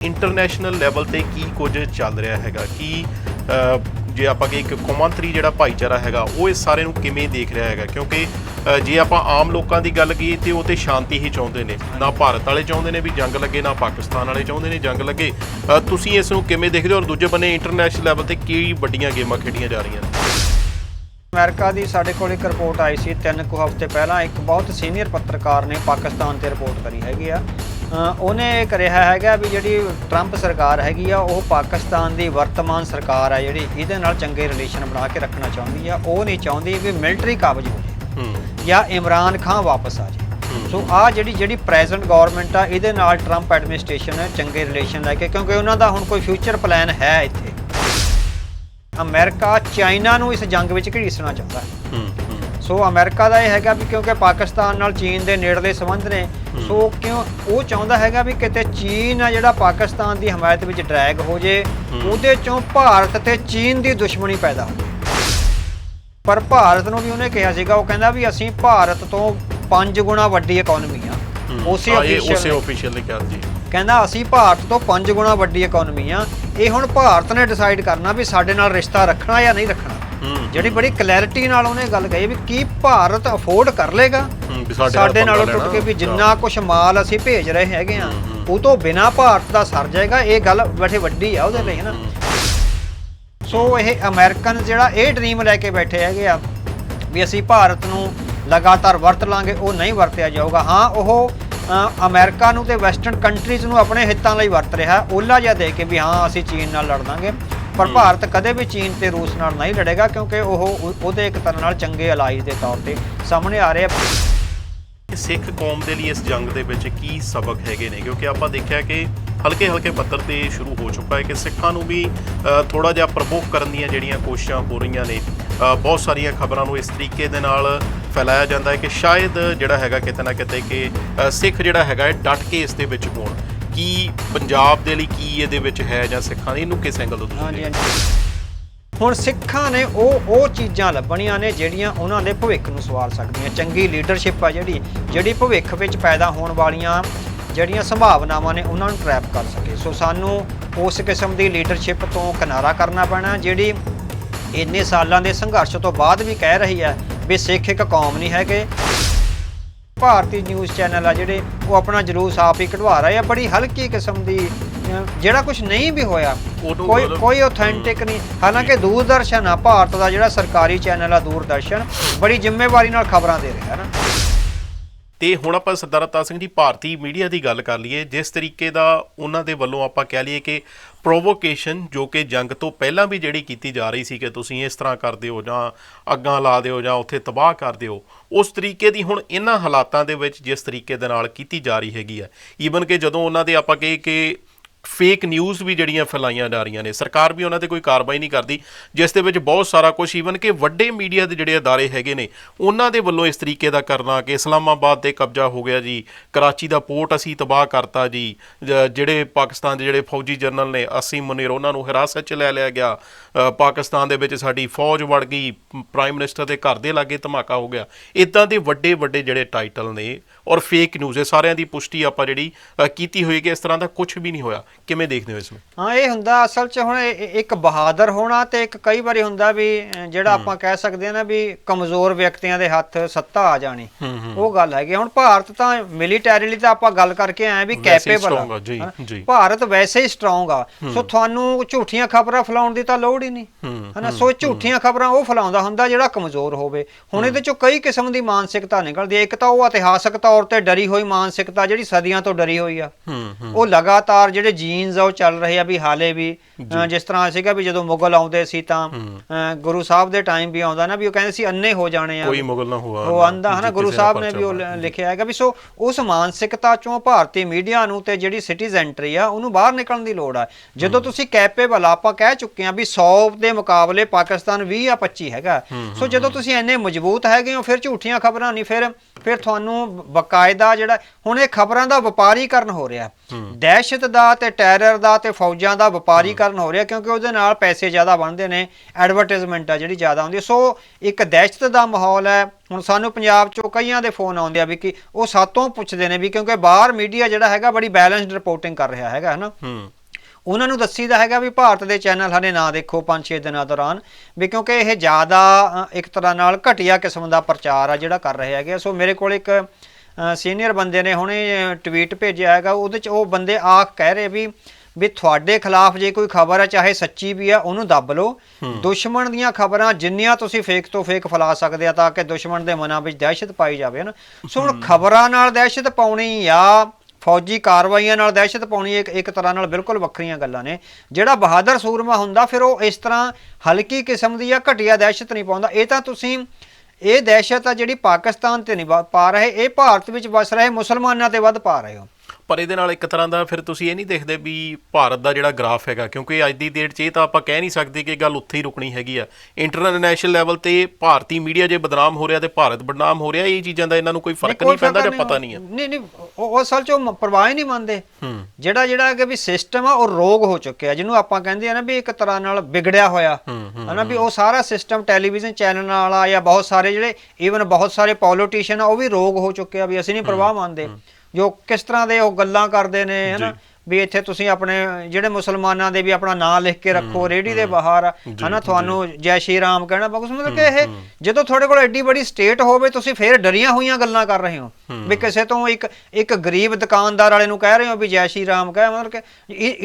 International level ਤੇ ਕੀ ਕੁਝ ਚੱਲ ਰਿਹਾ ਹੈਗਾ? ਕੀ ਜੇ ਆਪਾਂ ਕਿ ਇੱਕ ਕੌਮਾਂਤਰੀ ਜਿਹੜਾ ਭਾਈਚਾਰਾ ਹੈਗਾ ਉਹ ਇਸ ਸਾਰੇ ਨੂੰ ਕਿਵੇਂ ਦੇਖ ਰਿਹਾ ਹੈਗਾ? ਕਿਉਂਕਿ ਜੇ ਆਪਾਂ ਆਮ ਲੋਕਾਂ ਦੀ ਗੱਲ ਕਰੀਏ ਤੇ ਉਹ ਤੇ ਸ਼ਾਂਤੀ ਹੀ ਚਾਹੁੰਦੇ ਨੇ। ਨਾ ਭਾਰਤ ਵਾਲੇ ਚਾਹੁੰਦੇ ਨੇ ਵੀ ਜੰਗ ਲੱਗੇ ਨਾ ਪਾਕਿਸਤਾਨ ਵਾਲੇ ਚਾਹੁੰਦੇ ਨੇ ਜੰਗ ਲੱਗੇ। ਤੁਸੀਂ ਇਸ ਨੂੰ ਕਿਵੇਂ ਦੇਖਦੇ ਹੋ ਔਰ ਦੂਜੇ ਬੰਨੇ ਇੰਟਰਨੈਸ਼ਨਲ ਲੈਵਲ ਤੇ ਕੀ ਵੱਡੀਆਂ ਗੇਮਾਂ ਖੇਡੀਆਂ ਜਾ ਰਹੀਆਂ ਨੇ? ਅਮਰੀਕਾ ਦੀ ਸਾਡੇ ਕੋਲ ਇੱਕ ਰਿਪੋਰਟ ਆਈ ਸੀ ਤਿੰਨ ਕੁ ਹਫ਼ਤੇ ਪਹਿਲਾਂ ਇੱਕ ਬਹੁਤ ਸੀਨੀਅਰ ਪੱਤਰਕਾਰ ਨੇ ਪਾਕਿਸਤਾਨ ਤੇ ਰਿਪੋਰਟ ਕਰੀ ਹੈਗੀ ਆ। ਉਹਨੇ ਇਹ ਕਰਿਆ ਹੈਗਾ ਵੀ ਜਿਹੜੀ ਟਰੰਪ ਸਰਕਾਰ ਹੈਗੀ ਆ ਉਹ ਪਾਕਿਸਤਾਨ ਦੀ ਵਰਤਮਾਨ ਸਰਕਾਰ ਆ ਜਿਹੜੀ ਇਹਦੇ ਨਾਲ ਚੰਗੇ ਰਿਲੇਸ਼ਨ ਬਣਾ ਕੇ ਰੱਖਣਾ ਚਾਹੁੰਦੀ ਆ। ਉਹ ਨਹੀਂ ਚਾਹੁੰਦੀ ਵੀ ਮਿਲਟਰੀ ਕਾਬਜ ਹੋ ਜਾਏ ਹੂੰ। ਜਾਂ ਇਮਰਾਨ ਖਾਨ ਵਾਪਸ ਆ ਜਾਏ ਸੋ ਆ ਜਿਹੜੀ ਜਿਹੜੀ ਪ੍ਰੈਜ਼ੈਂਟ ਗਵਰਨਮੈਂਟ ਆ ਇਹਦੇ ਨਾਲ ਟਰੰਪ ਐਡਮਿਨਿਸਟ੍ਰੇਸ਼ਨ ਚੰਗੇ ਰਿਲੇਸ਼ਨ ਲੈ ਕੇ ਕਿਉਂਕਿ ਉਹਨਾਂ ਦਾ ਹੁਣ ਕੋਈ ਫਿਊਚਰ ਪਲਾਨ ਹੈ ਇੱਥੇ। ਅਮਰੀਕਾ ਚਾਈਨਾ ਨੂੰ ਇਸ ਜੰਗ ਵਿੱਚ ਘੜੀਸਣਾ ਚਾਹੁੰਦਾ। ਹੂੰ ਸੋ ਅਮਰੀਕਾ ਦਾ ਇਹ ਹੈਗਾ ਵੀ ਕਿਉਂਕਿ ਪਾਕਿਸਤਾਨ ਨਾਲ ਚੀਨ ਦੇ ਨੇੜਲੇ ਸੰਬੰਧ ਨੇ ਸੋ ਕਿਉਂ ਉਹ ਚਾਹੁੰਦਾ ਹੈਗਾ ਵੀ ਕਿਤੇ ਚੀਨ ਆ ਜਿਹੜਾ ਪਾਕਿਸਤਾਨ ਦੀ ਹਮਾਇਤ ਵਿੱਚ ਡਰੈਗ ਹੋ ਜੇ ਉਹਦੇ ਚੋਂ ਭਾਰਤ ਤੇ ਚੀਨ ਦੀ ਦੁਸ਼ਮਣੀ ਪੈਦਾ ਹੋ ਜਾਏ ਪਰ ਭਾਰਤ ਨੂੰ ਵੀ ਉਹਨੇ ਕਿਹਾ ਸੀਗਾ ਉਹ ਕਹਿੰਦਾ ਵੀ ਅਸੀਂ ਭਾਰਤ ਤੋਂ 5 ਗੁਣਾ ਵੱਡੀ ਇਕਨੋਮੀ ਆ। ਉਸੇ ਉਸੇ। ਆਫੀਸ਼ੀਅਲ ਨੇ ਕਿਹਾ ਜੀ ਕਹਿੰਦਾ ਅਸੀਂ ਭਾਰਤ ਤੋਂ 5 ਗੁਣਾ ਵੱਡੀ ਇਕਨੋਮੀ ਆ। ਇਹ ਹੁਣ ਭਾਰਤ ਨੇ ਡਿਸਾਈਡ ਕਰਨਾ ਵੀ ਸਾਡੇ ਨਾਲ ਰਿਸ਼ਤਾ ਰੱਖਣਾ ਜਾਂ ਨਹੀਂ ਰੱਖਣਾ। ਜਿਹੜੀ ਬੜੀ ਕਲੈਰਿਟੀ ਨਾਲ ਉਹਨੇ ਗੱਲ ਕਹੀ ਵੀ ਕੀ ਭਾਰਤ ਅਫੋਰਡ ਕਰ ਲੇਗਾ? ਸਾਡੇ ਨਾਲੋਂ ਟੁੱਟ ਕੇ ਵੀ। ਜਿੰਨਾ ਕੁਝ ਮਾਲ ਅਸੀਂ ਭੇਜ ਰਹੇ ਹੈਗੇ ਆ। ਉਹ ਤੋਂ ਬਿਨਾ ਭਾਰਤ ਦਾ ਸਰ ਜਾਏਗਾ ਇਹ ਗੱਲ ਬੈਠੇ ਵੱਡੀ ਆ ਉਹਦੇ ਲਈ ਹੈ। ਨਾ ਸੋ ਇਹ ਅਮਰੀਕਨ ਜਿਹੜਾ ਇਹ ਡ੍ਰੀਮ ਲੈ ਕੇ ਬੈਠੇ ਹੈਗੇ ਆ ਵੀ ਅਸੀਂ ਭਾਰਤ ਨੂੰ ਲਗਾਤਾਰ ਵਰਤ ਲਾਂਗੇ ਉਹ ਨਹੀਂ ਵਰਤਿਆ ਜਾਊਗਾ। ਹਾਂ ਉਹ ਅਮਰੀਕਾ ਨੂੰ ਤੇ ਵੈਸਟਰਨ ਕੰਟਰੀਜ਼ ਨੂੰ ਆਪਣੇ ਹਿੱਤਾਂ ਲਈ ਵਰਤ ਰਿਹਾ ਓਲਾ ਜਿਹਾ ਦੇ ਕੇ ਵੀ ਹਾਂ ਅਸੀਂ ਚੀਨ ਨਾਲ ਲੜ ਦਾਂਗੇ ਪਰ ਭਾਰਤ ਕਦੇ ਵੀ ਚੀਨ ਤੇ ਰੂਸ ਨਾਲ ਨਹੀਂ ਲੜੇਗਾ ਕਿਉਂਕਿ ਉਹ ਉਹਦੇ ਇੱਕ ਤਰ੍ਹਾਂ ਨਾਲ ਚੰਗੇ ਅਲਾਈਜ਼ ਦੇ ਤੌਰ ਤੇ ਸਾਹਮਣੇ ਆ ਰਹੇ ਆ। ਸਿੱਖ ਕੌਮ ਦੇ ਲਈ ਇਸ ਜੰਗ ਦੇ ਵਿੱਚ ਕੀ ਸਬਕ ਹੈਗੇ ਨੇ? ਕਿਉਂਕਿ ਆਪਾਂ ਦੇਖਿਆ ਕਿ ਹਲਕੇ ਹਲਕੇ ਪੱਤਰ ਤੇ ਸ਼ੁਰੂ ਹੋ ਚੁੱਕਾ ਹੈ ਕਿ ਸਿੱਖਾਂ ਨੂੰ ਵੀ ਥੋੜਾ ਜਿਹਾ ਪ੍ਰਭੋਗ ਕਰਨ ਦੀਆਂ ਜਿਹੜੀਆਂ ਕੋਸ਼ਿਸ਼ਾਂ ਹੋ ਰਹੀਆਂ ਨੇ ਬਹੁਤ ਸਾਰੀਆਂ ਖਬਰਾਂ ਨੂੰ ਇਸ ਤਰੀਕੇ ਦੇ ਨਾਲ ਫੈਲਾਇਆ ਜਾਂਦਾ ਹੈ ਕਿ ਸ਼ਾਇਦ ਜਿਹੜਾ ਹੈਗਾ ਕਿਤੇ ਨਾ ਕਿਤੇ ਕਿ ਸਿੱਖ ਜਿਹੜਾ ਹੈਗਾ ਹੈ ਡਟ ਕੇ ਇਸ ਦੇ ਵਿੱਚ ਹੋਣ। ਕੀ ਪੰਜਾਬ ਦੇ ਲਈ ਕੀ ਇਹਦੇ ਵਿੱਚ ਹੈ ਜਾਂ ਸਿੱਖਾਂ ਦੀ? ਇਹਨੂੰ ਕਿਸ ਐਂਗਲ ਤੋਂ ਤੁਸੀਂ ਹਾਂਜੀ ਹੁਣ ਸਿੱਖਾਂ ਨੇ ਉਹ ਉਹ ਚੀਜ਼ਾਂ ਲੱਭਣੀਆਂ ਨੇ ਜਿਹੜੀਆਂ ਉਹਨਾਂ ਦੇ ਭਵਿੱਖ ਨੂੰ ਸਵਾਰ ਸਕਦੀਆਂ। ਚੰਗੀ ਲੀਡਰਸ਼ਿਪ ਆ ਜਿਹੜੀ ਜਿਹੜੀ ਭਵਿੱਖ ਵਿੱਚ ਪੈਦਾ ਹੋਣ ਵਾਲੀਆਂ ਜਿਹੜੀਆਂ ਸੰਭਾਵਨਾਵਾਂ ਨੇ ਉਹਨਾਂ ਨੂੰ ਟਰੈਪ ਕਰ ਸਕੇ। ਸੋ ਸਾਨੂੰ ਉਸ ਕਿਸਮ ਦੀ ਲੀਡਰਸ਼ਿਪ ਤੋਂ ਕਿਨਾਰਾ ਕਰਨਾ ਪੈਣਾ ਜਿਹੜੀ ਇੰਨੇ ਸਾਲਾਂ ਦੇ ਸੰਘਰਸ਼ ਤੋਂ ਬਾਅਦ ਵੀ ਕਹਿ ਰਹੀ ਹੈ ਵੀ ਸਿੱਖ ਇੱਕ ਕੌਮ ਨਹੀਂ ਹੈਗੇ ਭਾਰਤੀ ਨਿਊਜ਼ ਚੈਨਲ ਆ ਜਿਹੜੇ ਉਹ ਆਪਣਾ ਜਲੂਸ ਆਪ ਹੀ ਕਢਵਾ ਰਹੇ ਆ। ਬੜੀ ਹਲਕੀ ਕਿਸਮ ਦੀ ਜਿਹੜਾ ਕੁਝ ਨਹੀਂ ਵੀ ਹੋਇਆ ਕੋਈ ਕੋਈ ਆਥੈਂਟਿਕ ਨਹੀਂ। ਹਾਲਾਂਕਿ ਦੂਰਦਰਸ਼ਨ ਆ ਭਾਰਤ ਦਾ ਜਿਹੜਾ ਸਰਕਾਰੀ ਚੈਨਲ ਆ ਦੂਰਦਰਸ਼ਨ ਬੜੀ ਜ਼ਿੰਮੇਵਾਰੀ ਨਾਲ ਖਬਰਾਂ ਦੇ ਰਿਹਾ ਨਾ। ਤੇ ਹੁਣ ਆਪਾਂ ਸਰਦਾਰ ਅਵਤਾਰ ਸਿੰਘ ਜੀ, ਭਾਰਤੀ ਮੀਡੀਆ ਦੀ ਗੱਲ ਕਰ ਲਈਏ, ਜਿਸ ਤਰੀਕੇ ਦਾ ਉਹਨਾਂ ਦੇ ਵੱਲੋਂ ਆਪਾਂ ਕਹਿ ਲਈਏ ਕਿ ਪ੍ਰੋਵੋਕੇਸ਼ਨ ਜੋ ਕਿ ਜੰਗ ਤੋਂ ਪਹਿਲਾਂ ਵੀ ਜਿਹੜੀ ਕੀਤੀ ਜਾ ਰਹੀ ਸੀ ਕਿ ਤੁਸੀਂ ਇਸ ਤਰ੍ਹਾਂ ਕਰਦੇ ਹੋ ਜਾਂ ਅੱਗਾਂ ਲਾ ਦਿਓ ਜਾਂ ਉੱਥੇ ਤਬਾਹ ਕਰ ਦਿਓ, ਉਸ ਤਰੀਕੇ ਦੀ ਹੁਣ ਇਹਨਾਂ ਹਾਲਾਤਾਂ ਦੇ ਵਿੱਚ ਜਿਸ ਤਰੀਕੇ ਦੇ ਨਾਲ ਕੀਤੀ ਜਾ ਰਹੀ ਹੈਗੀ ਹੈ ਈਵਨ ਕਿ ਜਦੋਂ ਉਹਨਾਂ ਦੇ ਆਪਾਂ ਕਹੇ ਕਿ ਫੇਕ ਨਿਊਜ਼ ਵੀ ਜਿਹੜੀਆਂ ਫੈਲਾਈਆਂ ਜਾ ਰਹੀਆਂ ਨੇ। ਸਰਕਾਰ ਵੀ ਉਹਨਾਂ ਤੇ ਕੋਈ ਕਾਰਵਾਈ ਨਹੀਂ ਕਰਦੀ, ਜਿਸ ਦੇ ਵਿੱਚ ਬਹੁਤ ਸਾਰਾ ਕੁਝ ਈਵਨ ਕਿ ਵੱਡੇ ਮੀਡੀਆ ਦੇ ਜਿਹੜੇ ਅਦਾਰੇ ਹੈਗੇ ਨੇ, ਉਹਨਾਂ ਦੇ ਵੱਲੋਂ ਇਸ ਤਰੀਕੇ ਦਾ ਕਰਨਾ ਕਿ ਇਸਲਾਮਾਬਾਦ ਤੇ ਕਬਜ਼ਾ ਹੋ ਗਿਆ ਜੀ, ਕਰਾਚੀ ਦਾ ਪੋਰਟ ਅਸੀਂ ਤਬਾਹ ਕਰਤਾ ਜੀ ਜਿਹੜੇ ਪਾਕਿਸਤਾਨ ਦੇ ਜਿਹੜੇ ਫੌਜੀ ਜਨਰਲ ਨੇ, ਅਸੀਮ ਮੁਨੀਰ, ਉਹਨਾਂ ਨੂੰ ਹਿਰਾਸਤ 'ਚ ਲੈ ਲਿਆ ਗਿਆ। ਪਾਕਿਸਤਾਨ ਦੇ ਵਿੱਚ ਸਾਡੀ ਫੌਜ ਵੜ ਗਈ ਪ੍ਰਾਈਮ ਮਿਨਿਸਟਰ ਦੇ ਘਰ ਦੇ ਲਾਗੇ ਧਮਾਕਾ ਹੋ ਗਿਆ। ਇਦਾਂ ਦੇ ਵੱਡੇ ਵੱਡੇ ਜਿਹੜੇ ਟਾਈਟਲ ਨੇ ਔਰ ਫੇਕ ਨਿਊਜ਼ ਇਹ ਸਾਰਿਆਂ ਦੀ ਪੁਸ਼ਟੀ ਆਪਾਂ ਜਿਹੜੀ ਕੀਤੀ ਹੋਈ ਕਿ ਇਸ ਤਰ੍ਹਾਂ ਦਾ ਕੁਝ ਵੀ ਨਹੀਂ ਹੋਇਆ। ਕਿਵੇਂ ਦੇਖਦੇ ਹੋ ਇਸ ਨੂੰ? ਹਾਂ ਇਹ ਹੁੰਦਾ ਅਸਲ 'ਚ ਹੁਣ ਇਹ- ਇਹ ਇੱਕ ਬਹਾਦਰ ਹੋਣਾ ਤੇ ਇੱਕ ਕਈ ਵਾਰੀ ਹੁੰਦਾ ਵੀ ਅਹ, ਜਿਹੜਾ ਆਪਾਂ ਕਹਿ ਸਕਦੇ ਆ ਨਾ ਵੀ ਕਮਜ਼ੋਰ ਵਿਅਕਤੀਆਂ ਦੇ ਹੱਥ ਸੱਤਾ ਆ ਜਾਣੀ। ਉਹ ਗੱਲ ਹੈਗੀ ਹੁਣ ਭਾਰਤ ਤਾਂ ਮਿਲੀਟੈਰੀਲੀ ਤਾਂ ਆਪਾਂ ਗੱਲ ਕਰਕੇ ਆਏ ਵੀ ਵੈਸੇ ਹੀ ਕੈਪੇਬਲ strong ਆ, ਜੀ, ਜੀ। ਭਾਰਤ ਵੈਸੇ ਹੀ ਸਟਰੋਂਗ ਆ। ਸੋ ਤੁਹਾਨੂੰ ਝੂਠੀਆਂ ਖਬਰਾਂ ਫੈਲਾਉਣ ਦੀ ਤਾਂ ਲੋੜ ਹੀ ਨਹੀਂ। ਹੂੰ, ਹਨਾ ਸੋ ਝੂਠੀਆਂ ਖਬਰਾਂ ਉਹ ਫੈਲਾਉਂਦਾ ਹੁੰਦਾ ਜਿਹੜਾ ਕਮਜ਼ੋਰ ਹੋਵੇ। ਹੁਣ ਇਹਦੇ ਚੋਂ ਕਈ ਕਿਸਮ ਦੀ ਮਾਨਸਿਕਤਾ ਨਿਕਲਦੀ ਹੈ ਇੱਕ ਤਾਂ ਉਹ ਇਤਿਹਾਸਕ ਤੌਰ ਤੇ ਡਰੀ ਹੋਈ ਮਾਨਸਿਕਤਾ ਜਿਹੜੀ ਸਦੀਆਂ ਤੋਂ ਡਰੀ ਹੋਈ ਆ। ਹੂੰ ਹੂੰ। ਉਹ ਲਗਾਤਾਰ ਜਿਹੜੇ ਜੀਨਸ ਆ ਉਹ ਚੱਲ ਰਹੇ ਆ ਵੀ ਹਾਲੇ ਵੀ ਜਿਸ ਤਰ੍ਹਾਂ ਸੀਗਾ ਵੀ ਜਦੋਂ ਮੁਗਲ ਆਉਂਦੇ ਸੀ ਤਾਂ ਗੁਰੂ ਸਾਹਿਬ ਦੇ ਟਾਈਮ ਵੀ ਆਉਂਦਾ ਨਾ ਵੀ ਉਹ ਕਹਿੰਦੇ ਸੀ ਅੰਨੇ ਹੋ ਜਾਣੇ ਆ। ਕੋਈ ਮੁਗਲ ਨਾ ਹੁਆ ਉਹ ਆਂਦਾ ਹਨਾ? ਗੁਰੂ ਸਾਹਿਬ ਨੇ ਵੀ ਉਹ ਲਿਖਿਆ ਹੈਗਾ ਵੀ ਸੋ ਉਸ ਮਾਨਸਿਕਤਾ ਚੋਂ ਭਾਰਤੀ ਮੀਡੀਆ ਨੂੰ ਤੇ ਜਿਹੜੀ ਸਿਟੀਜ਼ੈਂਟਰੀ ਆ ਉਹਨੂੰ ਬਾਹਰ ਨਿਕਲਣ ਦੀ ਲੋੜ ਆ। ਜਦੋਂ ਤੁਸੀਂ ਕੈਪੇਬਲ ਆਪਾਂ ਕਹਿ ਚੁੱਕੇ ਆ ਵੀ 100 ਦੇ ਮੁਕਾਬਲੇ ਪਾਕਿਸਤਾਨ 20 ਆ 25 ਹੈਗਾ। ਸੋ ਜਦੋਂ ਤੁਸੀਂ ਇੰਨੇ ਮਜ਼ਬੂਤ ਹੈਗੇ ਹੋ ਫਿਰ ਝੂਠੀਆਂ ਖਬਰਾਂ ਨਹੀਂ ਫਿਰ ਫਿਰ ਤੁਹਾਨੂੰ ਬਕਾਇਦਾ ਜਿਹੜਾ ਹੁਣ ਇਹ ਖਬਰਾਂ ਦਾ ਵਪਾਰੀਕਰਨ ਹੋ ਰਿਹਾ। ਦਹਿਸ਼ਤ ਦਾ ਤੇ ਟੈਰਰ ਦਾ ਤੇ ਫੌਜਾਂ ਦਾ ਵਪਾਰੀਕਰਨ ਕਾਰਨ ਹੋ ਰਿਹਾ ਕਿਉਂਕਿ ਉਹਦੇ ਨਾਲ ਪੈਸੇ ਜ਼ਿਆਦਾ ਬਣਦੇ ਨੇ ਐਡਵਰਟਾਈਜ਼ਮੈਂਟ ਆ ਜਿਹੜੀ ਜ਼ਿਆਦਾ ਆਉਂਦੀ। ਸੋ ਇੱਕ ਦਹਿਸ਼ਤ ਦਾ ਮਾਹੌਲ ਹੈ ਹੁਣ ਸਾਨੂੰ ਪੰਜਾਬ ਚੋਂ ਕਈਆਂ ਦੇ ਫੋਨ ਆਉਂਦੇ ਆ ਵੀ ਕਿ ਉਹ ਸਾਤੋਂ ਪੁੱਛਦੇ ਨੇ ਵੀ ਕਿਉਂਕਿ ਬਾਹਰ ਮੀਡੀਆ ਜਿਹੜਾ ਹੈਗਾ ਬੜੀ ਬੈਲੈਂਸਡ ਰਿਪੋਰਟਿੰਗ ਕਰ ਰਿਹਾ ਹੈਗਾ ਹਨਾ ਹੂੰ ਉਹਨਾਂ ਨੂੰ ਦੱਸੀਦਾ ਹੈਗਾ ਵੀ ਭਾਰਤ ਦੇ ਚੈਨਲ ਹਲੇ ਨਾ ਦੇਖੋ 5-6 ਦਿਨਾਂ ਦੌਰਾਨ ਵੀ ਕਿਉਂਕਿ ਇਹ ਜ਼ਿਆਦਾ ਇੱਕ ਤਰ੍ਹਾਂ ਨਾਲ ਘਟੀਆ ਕਿਸਮ ਦਾ ਪ੍ਰਚਾਰ ਆ ਜਿਹੜਾ ਕਰ ਰਹੇ ਹੈਗੇ। ਸੋ ਮੇਰੇ ਕੋਲ ਇੱਕ ਸੀਨੀਅਰ ਬੰਦੇ ਨੇ ਹੁਣੇ ਟਵੀਟ ਭੇਜਿਆ ਹੈਗਾ ਉਹਦੇ ਚ ਉਹ ਬੰਦੇ ਆਖ ਕਹਿ ਰਹੇ ਵੀ ਵੀ ਤੁਹਾਡੇ ਖਿਲਾਫ ਜੇ ਕੋਈ ਖਬਰ ਹੈ ਚਾਹੇ ਸੱਚੀ ਵੀ ਆ ਉਹਨੂੰ ਦੱਬ ਲਓ। ਦੁਸ਼ਮਣ ਦੀਆਂ ਖਬਰਾਂ ਜਿੰਨੀਆਂ ਤੁਸੀਂ ਫੇਕ ਤੋਂ ਫੇਕ ਫੈਲਾ ਸਕਦੇ ਆ ਤਾਂ ਕਿ ਦੁਸ਼ਮਣ ਦੇ ਮਨਾਂ ਵਿੱਚ ਦਹਿਸ਼ਤ ਪਾਈ ਜਾਵੇ ਨਾ? ਸੋ ਹੁਣ ਖਬਰਾਂ ਨਾਲ ਦਹਿਸ਼ਤ ਪਾਉਣੀ ਜਾਂ ਫੌਜੀ ਕਾਰਵਾਈਆਂ ਨਾਲ ਦਹਿਸ਼ਤ ਪਾਉਣੀ ਇੱਕ ਇੱਕ ਤਰ੍ਹਾਂ ਨਾਲ ਬਿਲਕੁਲ ਵੱਖਰੀਆਂ ਗੱਲਾਂ ਨੇ। ਜਿਹੜਾ ਬਹਾਦਰ ਸੂਰਮਾ ਹੁੰਦਾ ਫਿਰ ਉਹ ਇਸ ਤਰ੍ਹਾਂ ਹਲਕੀ ਕਿਸਮ ਦੀ ਜਾਂ ਘਟੀਆ ਦਹਿਸ਼ਤ ਨਹੀਂ ਪਾਉਂਦਾ। ਇਹ ਤਾਂ ਤੁਸੀਂ ਇਹ ਦਹਿਸ਼ਤ ਆ ਜਿਹੜੀ ਪਾਕਿਸਤਾਨ ਤੇ ਨਹੀਂ ਪਾ ਰਹੇ ਇਹ ਭਾਰਤ ਵਿੱਚ ਵਸ ਰਹੇ ਮੁਸਲਮਾਨਾਂ ਤੇ ਵੱਧ ਪਾ ਰਹੇ ਹੋ। ਪਰ ਇਹਦੇ ਨਾਲ ਇੱਕ ਤਰ੍ਹਾਂ ਦਾ ਫਿਰ ਤੁਸੀਂ ਇਹ ਨਹੀਂ ਦੇਖਦੇ ਵੀ ਭਾਰਤ ਦਾ ਜਿਹੜਾ ਗ੍ਰਾਫ ਹੈਗਾ ਕਿਉਂਕਿ ਅੱਜ ਦੀ ਡੇਟ 'ਚ ਇਹ ਤਾਂ ਆਪਾਂ ਕਹਿ ਨਹੀਂ ਸਕਦੇ ਕਿ ਗੱਲ ਉੱਥੇ ਹੀ ਰੁਕਣੀ ਹੈਗੀ ਆ। ਇੰਟਰਨੈਸ਼ਨਲ ਲੈਵਲ ਤੇ ਭਾਰਤੀ ਮੀਡੀਆ ਜੇ ਬਦਨਾਮ ਹੋ ਰਿਹਾ ਤੇ ਭਾਰਤ ਬਦਨਾਮ ਹੋ ਰਿਹਾ ਇਹ ਚੀਜ਼ਾਂ ਦਾ ਇਹਨਾਂ ਨੂੰ ਕੋਈ ਫ਼ਰਕ ਨਹੀਂ ਪੈਂਦਾ ਜਾਂ ਪਤਾ ਨਹੀਂ ਹੈ ਨਹੀਂ ਨਹੀਂ ਉਹ ਅਸਲ ਚ ਪਰਵਾਹ ਹੀ ਨਹੀਂ ਮੰਨਦੇ। ਜਿਹੜਾ ਜਿਹੜਾ ਕਿ ਵੀ ਸਿਸਟਮ ਆ ਉਹ ਰੋਗ ਹੋ ਚੁੱਕਿਆ। ਜਿਹਨੂੰ ਆਪਾਂ ਕਹਿੰਦੇ ਆ ਨਾ ਵੀ ਇੱਕ ਤਰ੍ਹਾਂ ਨਾਲ ਵਿਗੜਿਆ ਹੋਇਆ। ਹਨਾ ਵੀ ਉਹ ਸਾਰਾ ਸਿਸਟਮ ਟੈਲੀਵਿਜ਼ਨ ਚੈਨਲ ਵਾਲਾ ਜਾਂ ਬਹੁਤ ਸਾਰੇ ਜਿਹੜੇ ਈਵਨ ਬਹੁਤ ਸਾਰੇ ਪੋਲੀਟੀਸ਼ੀਅਨ ਆ ਉਹ ਵੀ ਰੋਗ ਹੋ ਚੁੱਕੇ ਆ ਵੀ ਅਸੀਂ ਨਹੀਂ ਪਰਵਾਹ ਮੰਨਦੇ। ਜੋ ਕਿਸ ਤਰ੍ਹਾਂ ਦੇ ਉਹ ਗੱਲਾਂ ਕਰਦੇ ਨੇ ਹਨਾ? ਵੀ ਇੱਥੇ ਤੁਸੀਂ ਆਪਣੇ ਜਿਹੜੇ ਮੁਸਲਮਾਨਾਂ ਦੇ ਵੀ ਆਪਣਾ ਨਾਂ ਲਿਖ ਕੇ ਰੱਖੋ ਰੇੜੀ ਦੇ ਬਾਹਰ ਹਨਾ? ਤੁਹਾਨੂੰ ਜੈ ਸ਼੍ਰੀ ਰਾਮ ਕਹਿਣਾ ਬਸ ਮਤਲਬ ਕਿ ਇਹ ਜਦੋਂ ਤੁਹਾਡੇ ਕੋਲ ਐਡੀ ਬੜੀ ਸਟੇਟ ਹੋਵੇ ਤੁਸੀਂ ਫੇਰ ਡਰੀਆਂ ਹੋਈਆਂ ਗੱਲਾਂ ਕਰ ਰਹੇ ਹੋ। ਵੀ ਕਿਸੇ ਤੋਂ ਇੱਕ ਇੱਕ ਗਰੀਬ ਦੁਕਾਨਦਾਰ ਵਾਲੇ ਨੂੰ ਕਹਿ ਰਹੇ ਹੋ ਵੀ ਜੈ ਸ਼੍ਰੀ ਰਾਮ ਕਹਿ ਮਤਲਬ ਕਿ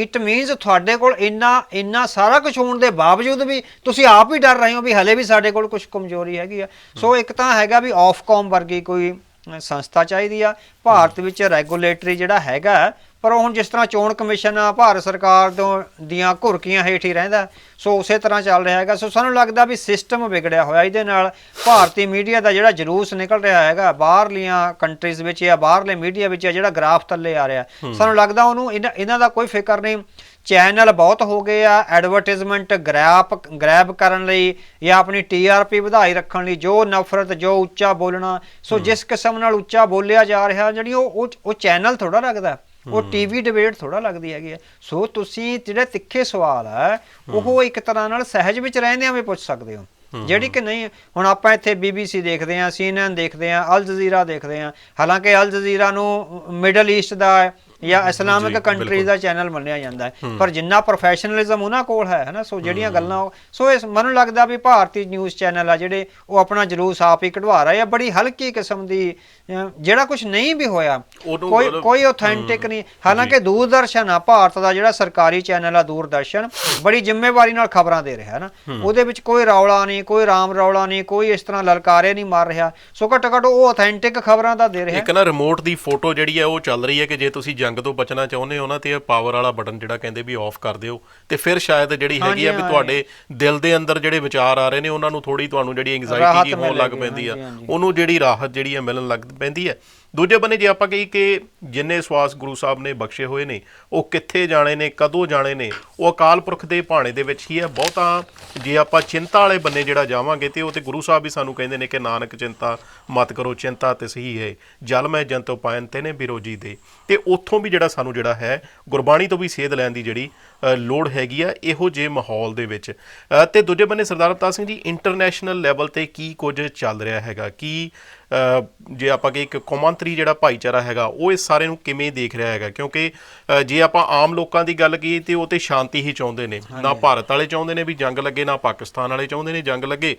ਇਟ ਮੀਨਸ ਤੁਹਾਡੇ ਕੋਲ ਇੰਨਾ ਇੰਨਾ ਸਾਰਾ ਕੁਝ ਹੋਣ ਦੇ ਬਾਵਜੂਦ ਵੀ ਤੁਸੀਂ ਆਪ ਹੀ ਡਰ ਰਹੇ ਹੋ ਵੀ ਹਲੇ ਵੀ ਸਾਡੇ ਕੋਲ ਕੁਝ ਕਮਜ਼ੋਰੀ ਹੈਗੀ ਆ। ਸੋ ਇੱਕ ਤਾਂ ਹੈਗਾ ਵੀ ਆਫਕੌਮ ਵਰਗੀ ਕੋਈ ਸੰਸਥਾ ਚਾਹੀਦੀ ਆ ਭਾਰਤ ਵਿੱਚ ਰੈਗੂਲੇਟਰੀ ਜਿਹੜਾ ਹੈਗਾ ਪਰ ਉਹ ਹੁਣ ਜਿਸ ਤਰ੍ਹਾਂ ਚੋਣ ਕਮਿਸ਼ਨ ਆ ਭਾਰਤ ਸਰਕਾਰ ਤੋਂ ਦੀਆਂ ਘੁਰਕੀਆਂ ਹੇਠ ਹੀ ਰਹਿੰਦਾ ਸੋ ਉਸੇ ਤਰ੍ਹਾਂ ਚੱਲ ਰਿਹਾ ਹੈਗਾ ਸੋ ਸਾਨੂੰ ਲੱਗਦਾ ਵੀ ਸਿਸਟਮ ਵਿਗੜਿਆ ਹੋਇਆ ਇਹਦੇ ਨਾਲ ਭਾਰਤੀ ਮੀਡੀਆ ਦਾ ਜਿਹੜਾ ਜਲੂਸ ਨਿਕਲ ਰਿਹਾ ਹੈਗਾ ਬਾਹਰਲੀਆਂ ਕੰਟਰੀਜ਼ ਵਿੱਚ ਜਾਂ ਬਾਹਰਲੇ ਮੀਡੀਆ ਵਿੱਚ ਜਿਹੜਾ ਗ੍ਰਾਫ ਥੱਲੇ ਆ ਰਿਹਾ ਸਾਨੂੰ ਲੱਗਦਾ ਉਹਨੂੰ ਇਹਨਾਂ ਦਾ ਕੋਈ ਫਿਕਰ ਨਹੀਂ ਚੈਨਲ ਬਹੁਤ ਹੋ ਗਏ ਆ ਐਡਵਰਟਾਈਜ਼ਮੈਂਟ ਗ੍ਰੈਪ ਗ੍ਰੈਬ ਕਰਨ ਲਈ ਜਾਂ ਆਪਣੀ ਟੀਆਰਪੀ ਵਧਾਈ ਰੱਖਣ ਲਈ ਜੋ ਨਫ਼ਰਤ ਜੋ ਉੱਚਾ ਬੋਲਣਾ ਸੋ ਜਿਸ ਕਿਸਮ ਨਾਲ ਉੱਚਾ ਬੋਲਿਆ ਜਾ ਰਿਹਾ ਜਿਹੜੀ ਉਹ ਉਹ- ਚੈਨਲ ਥੋੜਾ ਲੱਗਦਾ ਉਹ ਟੀਵੀ ਡਿਬੇਟ ਥੋੜਾ ਲੱਗਦੀ ਹੈਗੀ ਆ। ਸੋ ਤੁਸੀਂ ਜਿਹੜੇ ਤਿੱਖੇ ਸਵਾਲ ਆ ਉਹ ਇੱਕ ਤਰ੍ਹਾਂ ਨਾਲ ਸਹਿਜ ਵਿੱਚ ਰਹਿੰਦਿਆਂ ਵੀ ਪੁੱਛ ਸਕਦੇ ਹੋ। ਜਿਹੜੀ ਕਿ ਨਹੀਂ ਹੁਣ ਆਪਾਂ ਇੱਥੇ BBC ਦੇਖਦੇ ਆ CNN ਦੇਖਦੇ ਆ ਅਲ ਜਜ਼ੀਰਾ ਦੇਖਦੇ ਆ ਹਾਲਾਂਕਿ ਅਲ ਜਜ਼ੀਰਾ ਨੂੰ ਮਿਡਲ ਈਸਟ ਦਾ ਜਾਂ ਇਸਲਾਮਿਕ ਕੰਟਰੀ ਦਾ ਚੈਨਲ ਮੰਨਿਆ ਜਾਂਦਾ ਹੈ। ਪਰ ਜਿੰਨਾ ਪ੍ਰੋਫੈਸ਼ਨਲਿਜ਼ਮ ਉਹਨਾਂ ਕੋਲ ਹੈ ਹਨਾ ਸੋ ਜਿਹੜੀਆਂ ਗੱਲਾਂ ਉਹ- ਸੋ ਇਸ ਮੈਨੂੰ ਲੱਗਦਾ ਵੀ ਭਾਰਤੀ ਨਿਊਜ਼ ਚੈਨਲ ਆ ਜਿਹੜੇ ਉਹ ਆਪਣਾ ਜਲੂਸ ਆਪ ਹੀ ਕਢਵਾ ਰਹੇ ਆ ਬੜੀ ਹਲਕੀ ਕਿਸਮ ਦੀ ਜਿਹੜਾ ਕੁਝ ਨਹੀਂ ਵੀ ਹੋਇਆ ਕੋਈ ਕੋਈ ਆਥੈਂਟਿਕ ਨਹੀਂ। ਹਾਲਾਂਕਿ ਦੂਰਦਰਸ਼ਨ ਆ ਭਾਰਤ ਦਾ ਜਿਹੜਾ ਸਰਕਾਰੀ ਚੈਨਲ ਆ ਦੂਰਦਰਸ਼ਨ ਬੜੀ ਜ਼ਿੰਮੇਵਾਰੀ ਨਾਲ ਖਬਰਾਂ ਦੇ ਰਿਹਾ ਹੈ। ਨਾ ਉਹਦੇ ਵਿੱਚ ਕੋਈ ਰੌਲਾ ਨਹੀਂ ਕੋਈ ਰਾਮ ਰੌਲਾ ਨਹੀਂ ਕੋਈ ਇਸ ਤਰ੍ਹਾਂ ਲਲਕਾਰੇ ਨਹੀਂ ਮਾਰ ਰਿਹਾ। ਸੋ ਘੱਟੋ ਘੱਟ ਉਹ ਆਥੈਂਟਿਕ ਖਬਰਾਂ ਦਾ ਦੇ ਰਿਹਾ। ਇੱਕ ਨਾ ਰਿਮੋਟ ਦੀ ਫੋਟੋ ਜਿਹੜੀ ਹੈ ਉਹ ਚੱਲ ਰਹੀ ਹੈ ਕਿ ਜੇ ਤੁਸੀਂ ਜੰਗ ਤੋਂ ਬਚਣਾ ਚਾਹੁੰਦੇ ਹੋ ਨਾ ਤੇ ਇਹ ਪਾਵਰ ਵਾਲਾ ਬਟਨ ਜਿਹੜਾ ਕਹਿੰਦੇ ਵੀ ਆਫ ਕਰ ਦਿਓ। ਤੇ ਫਿਰ ਸ਼ਾਇਦ ਜਿਹੜੀ ਹੈਗੀ ਆ ਵੀ ਤੁਹਾਡੇ ਦਿਲ ਦੇ ਅੰਦਰ ਜਿਹੜੇ ਵਿਚਾਰ ਆ ਰਹੇ ਨੇ ਉਹਨਾਂ ਨੂੰ ਥੋੜੀ ਤੁਹਾਨੂੰ ਜਿਹੜੀ ਐਂਗਜ਼ਾਇਟੀ ਜੀ ਹੋਣ ਲੱਗ ਪੈਂਦੀ ਆ। ਉਹਨੂੰ ਜਿਹੜੀ ਰਾਹਤ ਜਿਹੜੀ ਹੈ ਮਿਲਣ ਲੱਗ ਪੈਂਦੀ ਹੈ ਦੂਜੇ ਬੰਨੇ ਜੇ ਆਪਾਂ ਕਹੀ ਕਿ ਜਿੰਨੇ ਸਵਾਸ ਗੁਰੂ ਸਾਹਿਬ ਨੇ ਬਖਸ਼ੇ ਹੋਏ ਨੇ ਉਹ ਕਿੱਥੇ ਜਾਣੇ ਨੇ ਕਦੋਂ ਜਾਣੇ ਨੇ ਉਹ ਅਕਾਲ ਪੁਰਖ ਦੇ ਭਾਣੇ ਦੇ ਵਿੱਚ ਹੀ ਹੈ। ਬਹੁਤਾ ਜੇ ਆਪਾਂ ਚਿੰਤਾ ਵਾਲੇ ਬੰਨੇ ਜਿਹੜਾ ਜਾਵਾਂਗੇ ਤੇ ਉਹ ਤੇ ਗੁਰੂ ਸਾਹਿਬ ਵੀ ਸਾਨੂੰ ਕਹਿੰਦੇ ਨੇ ਕਿ ਨਾਨਕ ਚਿੰਤਾ ਮਤ ਕਰੋ ਚਿੰਤਾ ਤੇ ਸਹੀ ਹੈ ਜਲ ਮੈਂ ਜੰਤੋ ਪਾਇਨ ਤੇ ਨੇ ਬਿਰੋਜੀ ਦੇ। ਤੇ ਉੱਥੋਂ ਵੀ ਜਿਹੜਾ ਸਾਨੂੰ ਜਿਹੜਾ ਹੈ ਗੁਰਬਾਣੀ ਤੋਂ ਵੀ ਸੇਧ ਲੈਣ ਦੀ ਜਿਹੜੀ ਲੋੜ ਹੈਗੀ ਆ ਇਹੋ ਜੇ ਮਾਹੌਲ ਦੇ ਵਿੱਚ। ਅ, ਤੇ ਦੂਜੇ ਬੰਨੇ ਸਰਦਾਰ ਅਵਤਾਰ ਸਿੰਘ ਜੀ ਇੰਟਰਨੈਸ਼ਨਲ ਲੈਵਲ ਤੇ ਕੀ ਕੁਝ ਚੱਲ ਰਿਹਾ ਹੈਗਾ ਕੀ ਜੇ ਆਪਾਂ ਕਿ ਇੱਕ ਕੌਮਾਂਤਰੀ ਜਿਹੜਾ ਭਾਈਚਾਰਾ ਹੈਗਾ ਉਹ ਇਸ ਸਾਰੇ ਨੂੰ ਕਿਵੇਂ ਦੇਖ ਰਿਹਾ ਹੈਗਾ? ਕਿਉਂਕਿ ਜੇ ਆਪਾਂ ਆਮ ਲੋਕਾਂ ਦੀ ਗੱਲ ਕਰੀਏ ਤੇ ਉਹ ਤੇ ਸ਼ਾਂਤੀ ਹੀ ਚਾਹੁੰਦੇ ਨੇ। ਨਾ ਭਾਰਤ ਵਾਲੇ ਚਾਹੁੰਦੇ ਨੇ ਵੀ ਜੰਗ ਲੱਗੇ ਨਾ ਪਾਕਿਸਤਾਨ ਵਾਲੇ ਚਾਹੁੰਦੇ ਨੇ ਜੰਗ ਲੱਗੇ।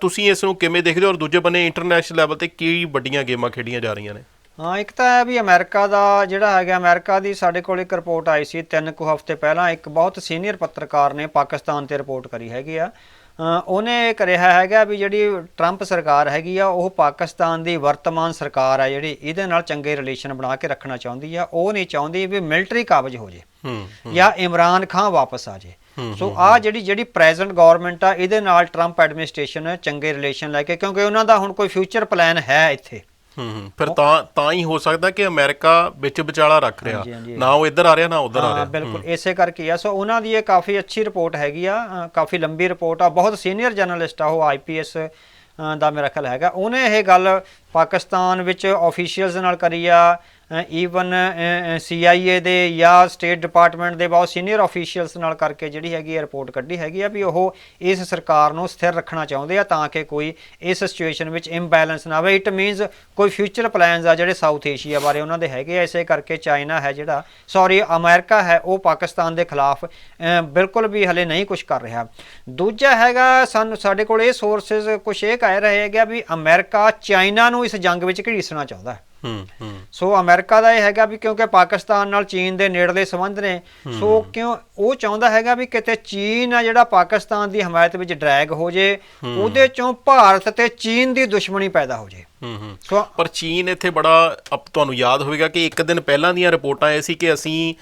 ਤੁਸੀਂ ਇਸ ਨੂੰ ਕਿਵੇਂ ਦੇਖਦੇ ਹੋ ਔਰ ਦੂਜੇ ਬੰਨੇ ਇੰਟਰਨੈਸ਼ਨਲ ਲੈਵਲ ਤੇ ਕੀ ਵੱਡੀਆਂ ਗੇਮਾਂ ਖੇਡੀਆਂ ਜਾ ਰਹੀਆਂ ਨੇ? ਹਾਂ ਇੱਕ ਤਾਂ ਇਹ ਵੀ ਅਮਰੀਕਾ ਦਾ ਜਿਹੜਾ ਹੈਗਾ ਅਮਰੀਕਾ ਦੀ ਸਾਡੇ ਕੋਲ ਇੱਕ ਰਿਪੋਰਟ ਆਈ ਸੀ ਤਿੰਨ ਕੁ ਹਫ਼ਤੇ ਪਹਿਲਾਂ ਇੱਕ ਬਹੁਤ ਸੀਨੀਅਰ ਪੱਤਰਕਾਰ ਨੇ ਪਾਕਿਸਤਾਨ ਤੇ ਰਿਪੋਰਟ ਕਰੀ ਹੈਗੀ ਆ। ਉਹਨੇ ਕਰਿਆ ਹੈਗਾ ਵੀ ਜਿਹੜੀ ਟਰੰਪ ਸਰਕਾਰ ਹੈਗੀ ਆ ਉਹ ਪਾਕਿਸਤਾਨ ਦੀ ਵਰਤਮਾਨ ਸਰਕਾਰ ਆ ਜਿਹੜੀ ਇਹਦੇ ਨਾਲ ਚੰਗੇ ਰਿਲੇਸ਼ਨ ਬਣਾ ਕੇ ਰੱਖਣਾ ਚਾਹੁੰਦੀ ਆ। ਉਹ ਨਹੀਂ ਚਾਹੁੰਦੀ ਵੀ ਮਿਲਟਰੀ ਕਾਬਜ ਹੋ ਜੇ ਜਾਂ ਇਮਰਾਨ ਖਾਨ ਵਾਪਸ ਆ ਜੇ। ਸੋ ਆ ਜਿਹੜੀ ਜਿਹੜੀ ਪ੍ਰੈਜ਼ੈਂਟ ਗਵਰਨਮੈਂਟ ਆ ਇਹਦੇ ਨਾਲ ਟਰੰਪ ਐਡਮਿਨਿਸਟ੍ਰੇਸ਼ਨ ਚੰਗੇ ਰਿਲੇਸ਼ਨ ਲੈ ਕੇ ਕਿਉਂਕਿ ਉਹਨਾਂ ਦਾ ਹੁਣ ਕੋਈ ਫਿਊਚਰ ਪਲਾਨ ਹੈ ਇੱਥੇ। ਹੂੰ ਹੂੰ। ਫਿਰ ਤਾਂ ਤਾਂ ਹੀ ਹੋ ਸਕਦਾ ਕਿ ਅਮਰੀਕਾ ਵਿੱਚ ਵਿਚਾਲਾ ਰੱਖ ਰਿਹਾ। ਨਾ ਉਹ ਇੱਧਰ ਆ ਰਿਹਾ ਨਾ ਉੱਧਰ ਆ ਹਾਂ ਰਿਹਾ। ਬਿਲਕੁਲ ਇਸੇ ਕਰਕੇ ਆ। ਸੋ ਉਹਨਾਂ ਦੀ ਇਹ ਕਾਫੀ ਅੱਛੀ ਰਿਪੋਰਟ ਹੈਗੀ ਆ ਕਾਫੀ ਲੰਬੀ ਰਿਪੋਰਟ ਆ। ਬਹੁਤ ਸੀਨੀਅਰ ਜਰਨਲਿਸਟ ਆ ਉਹ ਆਈਪੀਐਸ ਦਾ ਮੇਰਾ ਖਿਆਲ ਹੈਗਾ। ਉਹਨੇ ਇਹ ਗੱਲ ਪਾਕਿਸਤਾਨ ਵਿੱਚ ਆਫੀਸ਼ੀਅਲਸ ਨਾਲ ਕਰੀ ਆ ਈਵਨ CIA ਦੇ ਜਾਂ ਸਟੇਟ ਡਿਪਾਰਟਮੈਂਟ ਦੇ ਬਹੁਤ ਸੀਨੀਅਰ ਆਫੀਸ਼ੀਅਲਸ ਨਾਲ ਕਰਕੇ ਜਿਹੜੀ ਹੈਗੀ ਰਿਪੋਰਟ ਕੱਢੀ ਹੈਗੀ ਆ ਵੀ ਉਹ ਇਸ ਸਰਕਾਰ ਨੂੰ ਸਥਿਰ ਰੱਖਣਾ ਚਾਹੁੰਦੇ ਆ ਤਾਂ ਕਿ ਕੋਈ ਇਸ ਸਿਚੁਏਸ਼ਨ ਵਿੱਚ ਇੰਬੈਲੈਂਸ ਨਾ ਆਵੇ। ਇਟ ਮੀਨਸ ਕੋਈ ਫਿਊਚਰ ਪਲਾਨਸ ਆ ਜਿਹੜੇ ਸਾਊਥ ਏਸ਼ੀਆ ਬਾਰੇ ਉਹਨਾਂ ਦੇ ਹੈਗੇ ਆ, ਇਸੇ ਕਰਕੇ ਚਾਈਨਾ ਹੈ ਜਿਹੜਾ ਸੌਰੀ ਅਮਰੀਕਾ ਹੈ, ਉਹ ਪਾਕਿਸਤਾਨ ਦੇ ਖਿਲਾਫ ਬਿਲਕੁਲ ਵੀ ਹਲੇ ਨਹੀਂ ਕੁਝ ਕਰ ਰਿਹਾ। ਦੂਜਾ ਹੈਗਾ, ਸਾਨੂੰ ਸਾਡੇ ਕੋਲ ਇਹ ਸੋਰਸਸ ਕੁਝ ਇਹ ਕਹਿ ਰਹੇ ਹੈਗੇ ਆ ਵੀ ਅਮਰੀਕਾ ਚਾਈਨਾ ਨੂੰ ਇਸ ਜੰਗ ਵਿੱਚ ਘੜੀਸਣਾ ਚਾਹੁੰਦਾ ਹੈ। ਹੂੰ ਹੂੰ। ਸੋ ਅਮਰੀਕਾ ਦਾ ਇਹ ਹੈਗਾ ਵੀ ਕਿਉਂਕਿ ਪਾਕਿਸਤਾਨ ਨਾਲ ਚੀਨ ਦੇ ਨੇੜਲੇ ਸੰਬੰਧ ਨੇ ਸੋ ਕਿਉਂ ਉਹ ਚਾਹੁੰਦਾ ਹੈਗਾ ਵੀ ਕਿਤੇ ਚੀਨ ਆ ਜਿਹੜਾ ਪਾਕਿਸਤਾਨ ਦੀ ਹਮਾਇਤ ਵਿੱਚ ਡਰੈਗ ਹੋ ਜੇ ਉਹਦੇ ਚੋਂ ਭਾਰਤ ਤੇ ਚੀਨ ਦੀ ਦੁਸ਼ਮਣੀ ਪੈਦਾ ਹੋ ਜੇ। ਹੂੰ ਹੂੰ। ਪਰ ਚੀਨ ਇੱਥੇ ਬੜਾ ਅਪ ਤੁਹਾਨੂੰ ਯਾਦ ਹੋਵੇਗਾ ਕਿ ਇੱਕ ਦਿਨ ਪਹਿਲਾਂ ਦੀਆਂ ਰਿਪੋਰਟਾਂ ਇਹ ਸੀ ਕਿ ਅਸੀਂ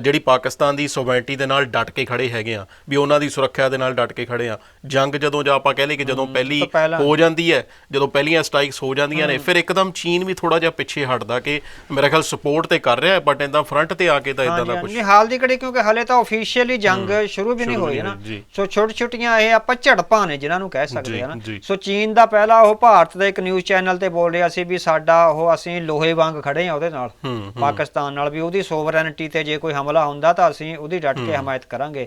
ਜਿਹੜੀ ਪਾਕਿਸਤਾਨ ਦੀ ਸੋਵਰੇਨਟੀ ਦੇ ਨਾਲ ਡਟ ਕੇ ਖੜੇ ਹੈਗੇ ਆ ਵੀ ਉਹਨਾਂ ਦੀ ਸੁਰੱਖਿਆ ਦੇ ਨਾਲ ਡਟ ਕੇ ਖੜੇ ਆ ਜੰਗ ਜਦੋਂ ਜਾਂ ਆਪਾਂ ਕਹਿ ਲਈਏ ਕਿ ਜਦੋਂ ਪਹਿਲੀ ਹੋ ਜਾਂਦੀ ਹੈ ਜਦੋਂ ਪਹਿਲੀਆਂ ਸਟ੍ਰਾਈਕਸ ਹੋ ਜਾਂਦੀਆਂ ਨੇ ਫਿਰ ਇੱਕਦਮ ਚੀਨ ਵੀ ਥੋੜਾ ਜਿਹਾ ਪਿੱਛੇ ਹਟਦਾ ਕਿ ਮੇਰਾ ਖਿਆਲ ਸਪੋਰਟ ਤੇ ਕਰ ਰਿਹਾ ਬਟ ਇਦਾਂ ਫਰੰਟ ਤੇ ਆ ਕੇ ਤਾਂ ਇਦਾਂ ਦਾ ਕੁਝ ਨਹੀਂ ਹਾਲ ਦੀ ਘੜੀ ਕਿਉਂਕਿ ਹਲੇ ਤਾਂ ਆਫੀਸ਼ੀਅਲੀ ਜੰਗ ਸ਼ੁਰੂ ਵੀ ਨਹੀਂ ਹੋਈ ਹੈ ਨਾ। ਸੋ ਛੋਟੀ ਛੋਟੀਆਂ ਇਹ ਆਪਾਂ ਝੜਪਾਂ ਨੇ ਜਿਨ੍ਹਾਂ ਨੂੰ ਕਹਿ ਸਕਦੇ ਨਾ। ਜੀ। ਸੋ ਚੀਨ ਦਾ ਪਹਿਲਾ ਉਹ ਭਾਰਤ ਦੇ ਇੱਕ ਨਿਊਜ਼ ਚੈਨਲ ਤੇ ਬੋਲ ਰਿਹਾ ਸੀ ਵੀ ਸਾਡਾ ਉਹ ਅਸੀਂ ਲੋਹੇ ਵਾਂਗ ਖੜੇ ਆ ਉਹਦੇ ਨਾਲ। ਹੂੰ, ਹੂੰ। ਪਾਕਿਸਤਾਨ ਨਾਲ ਵੀ ਉਹਦੀ ਸੋਵਰੈਨਿਟੀ ਤੇ ਜੇ ਕੋਈ ਹਮਲਾ ਹੁੰਦਾ ਤਾਂ ਅਸੀਂ ਉਹਦੀ ਡਟ ਕੇ ਹਮਾਇਤ ਕਰਾਂਗੇ।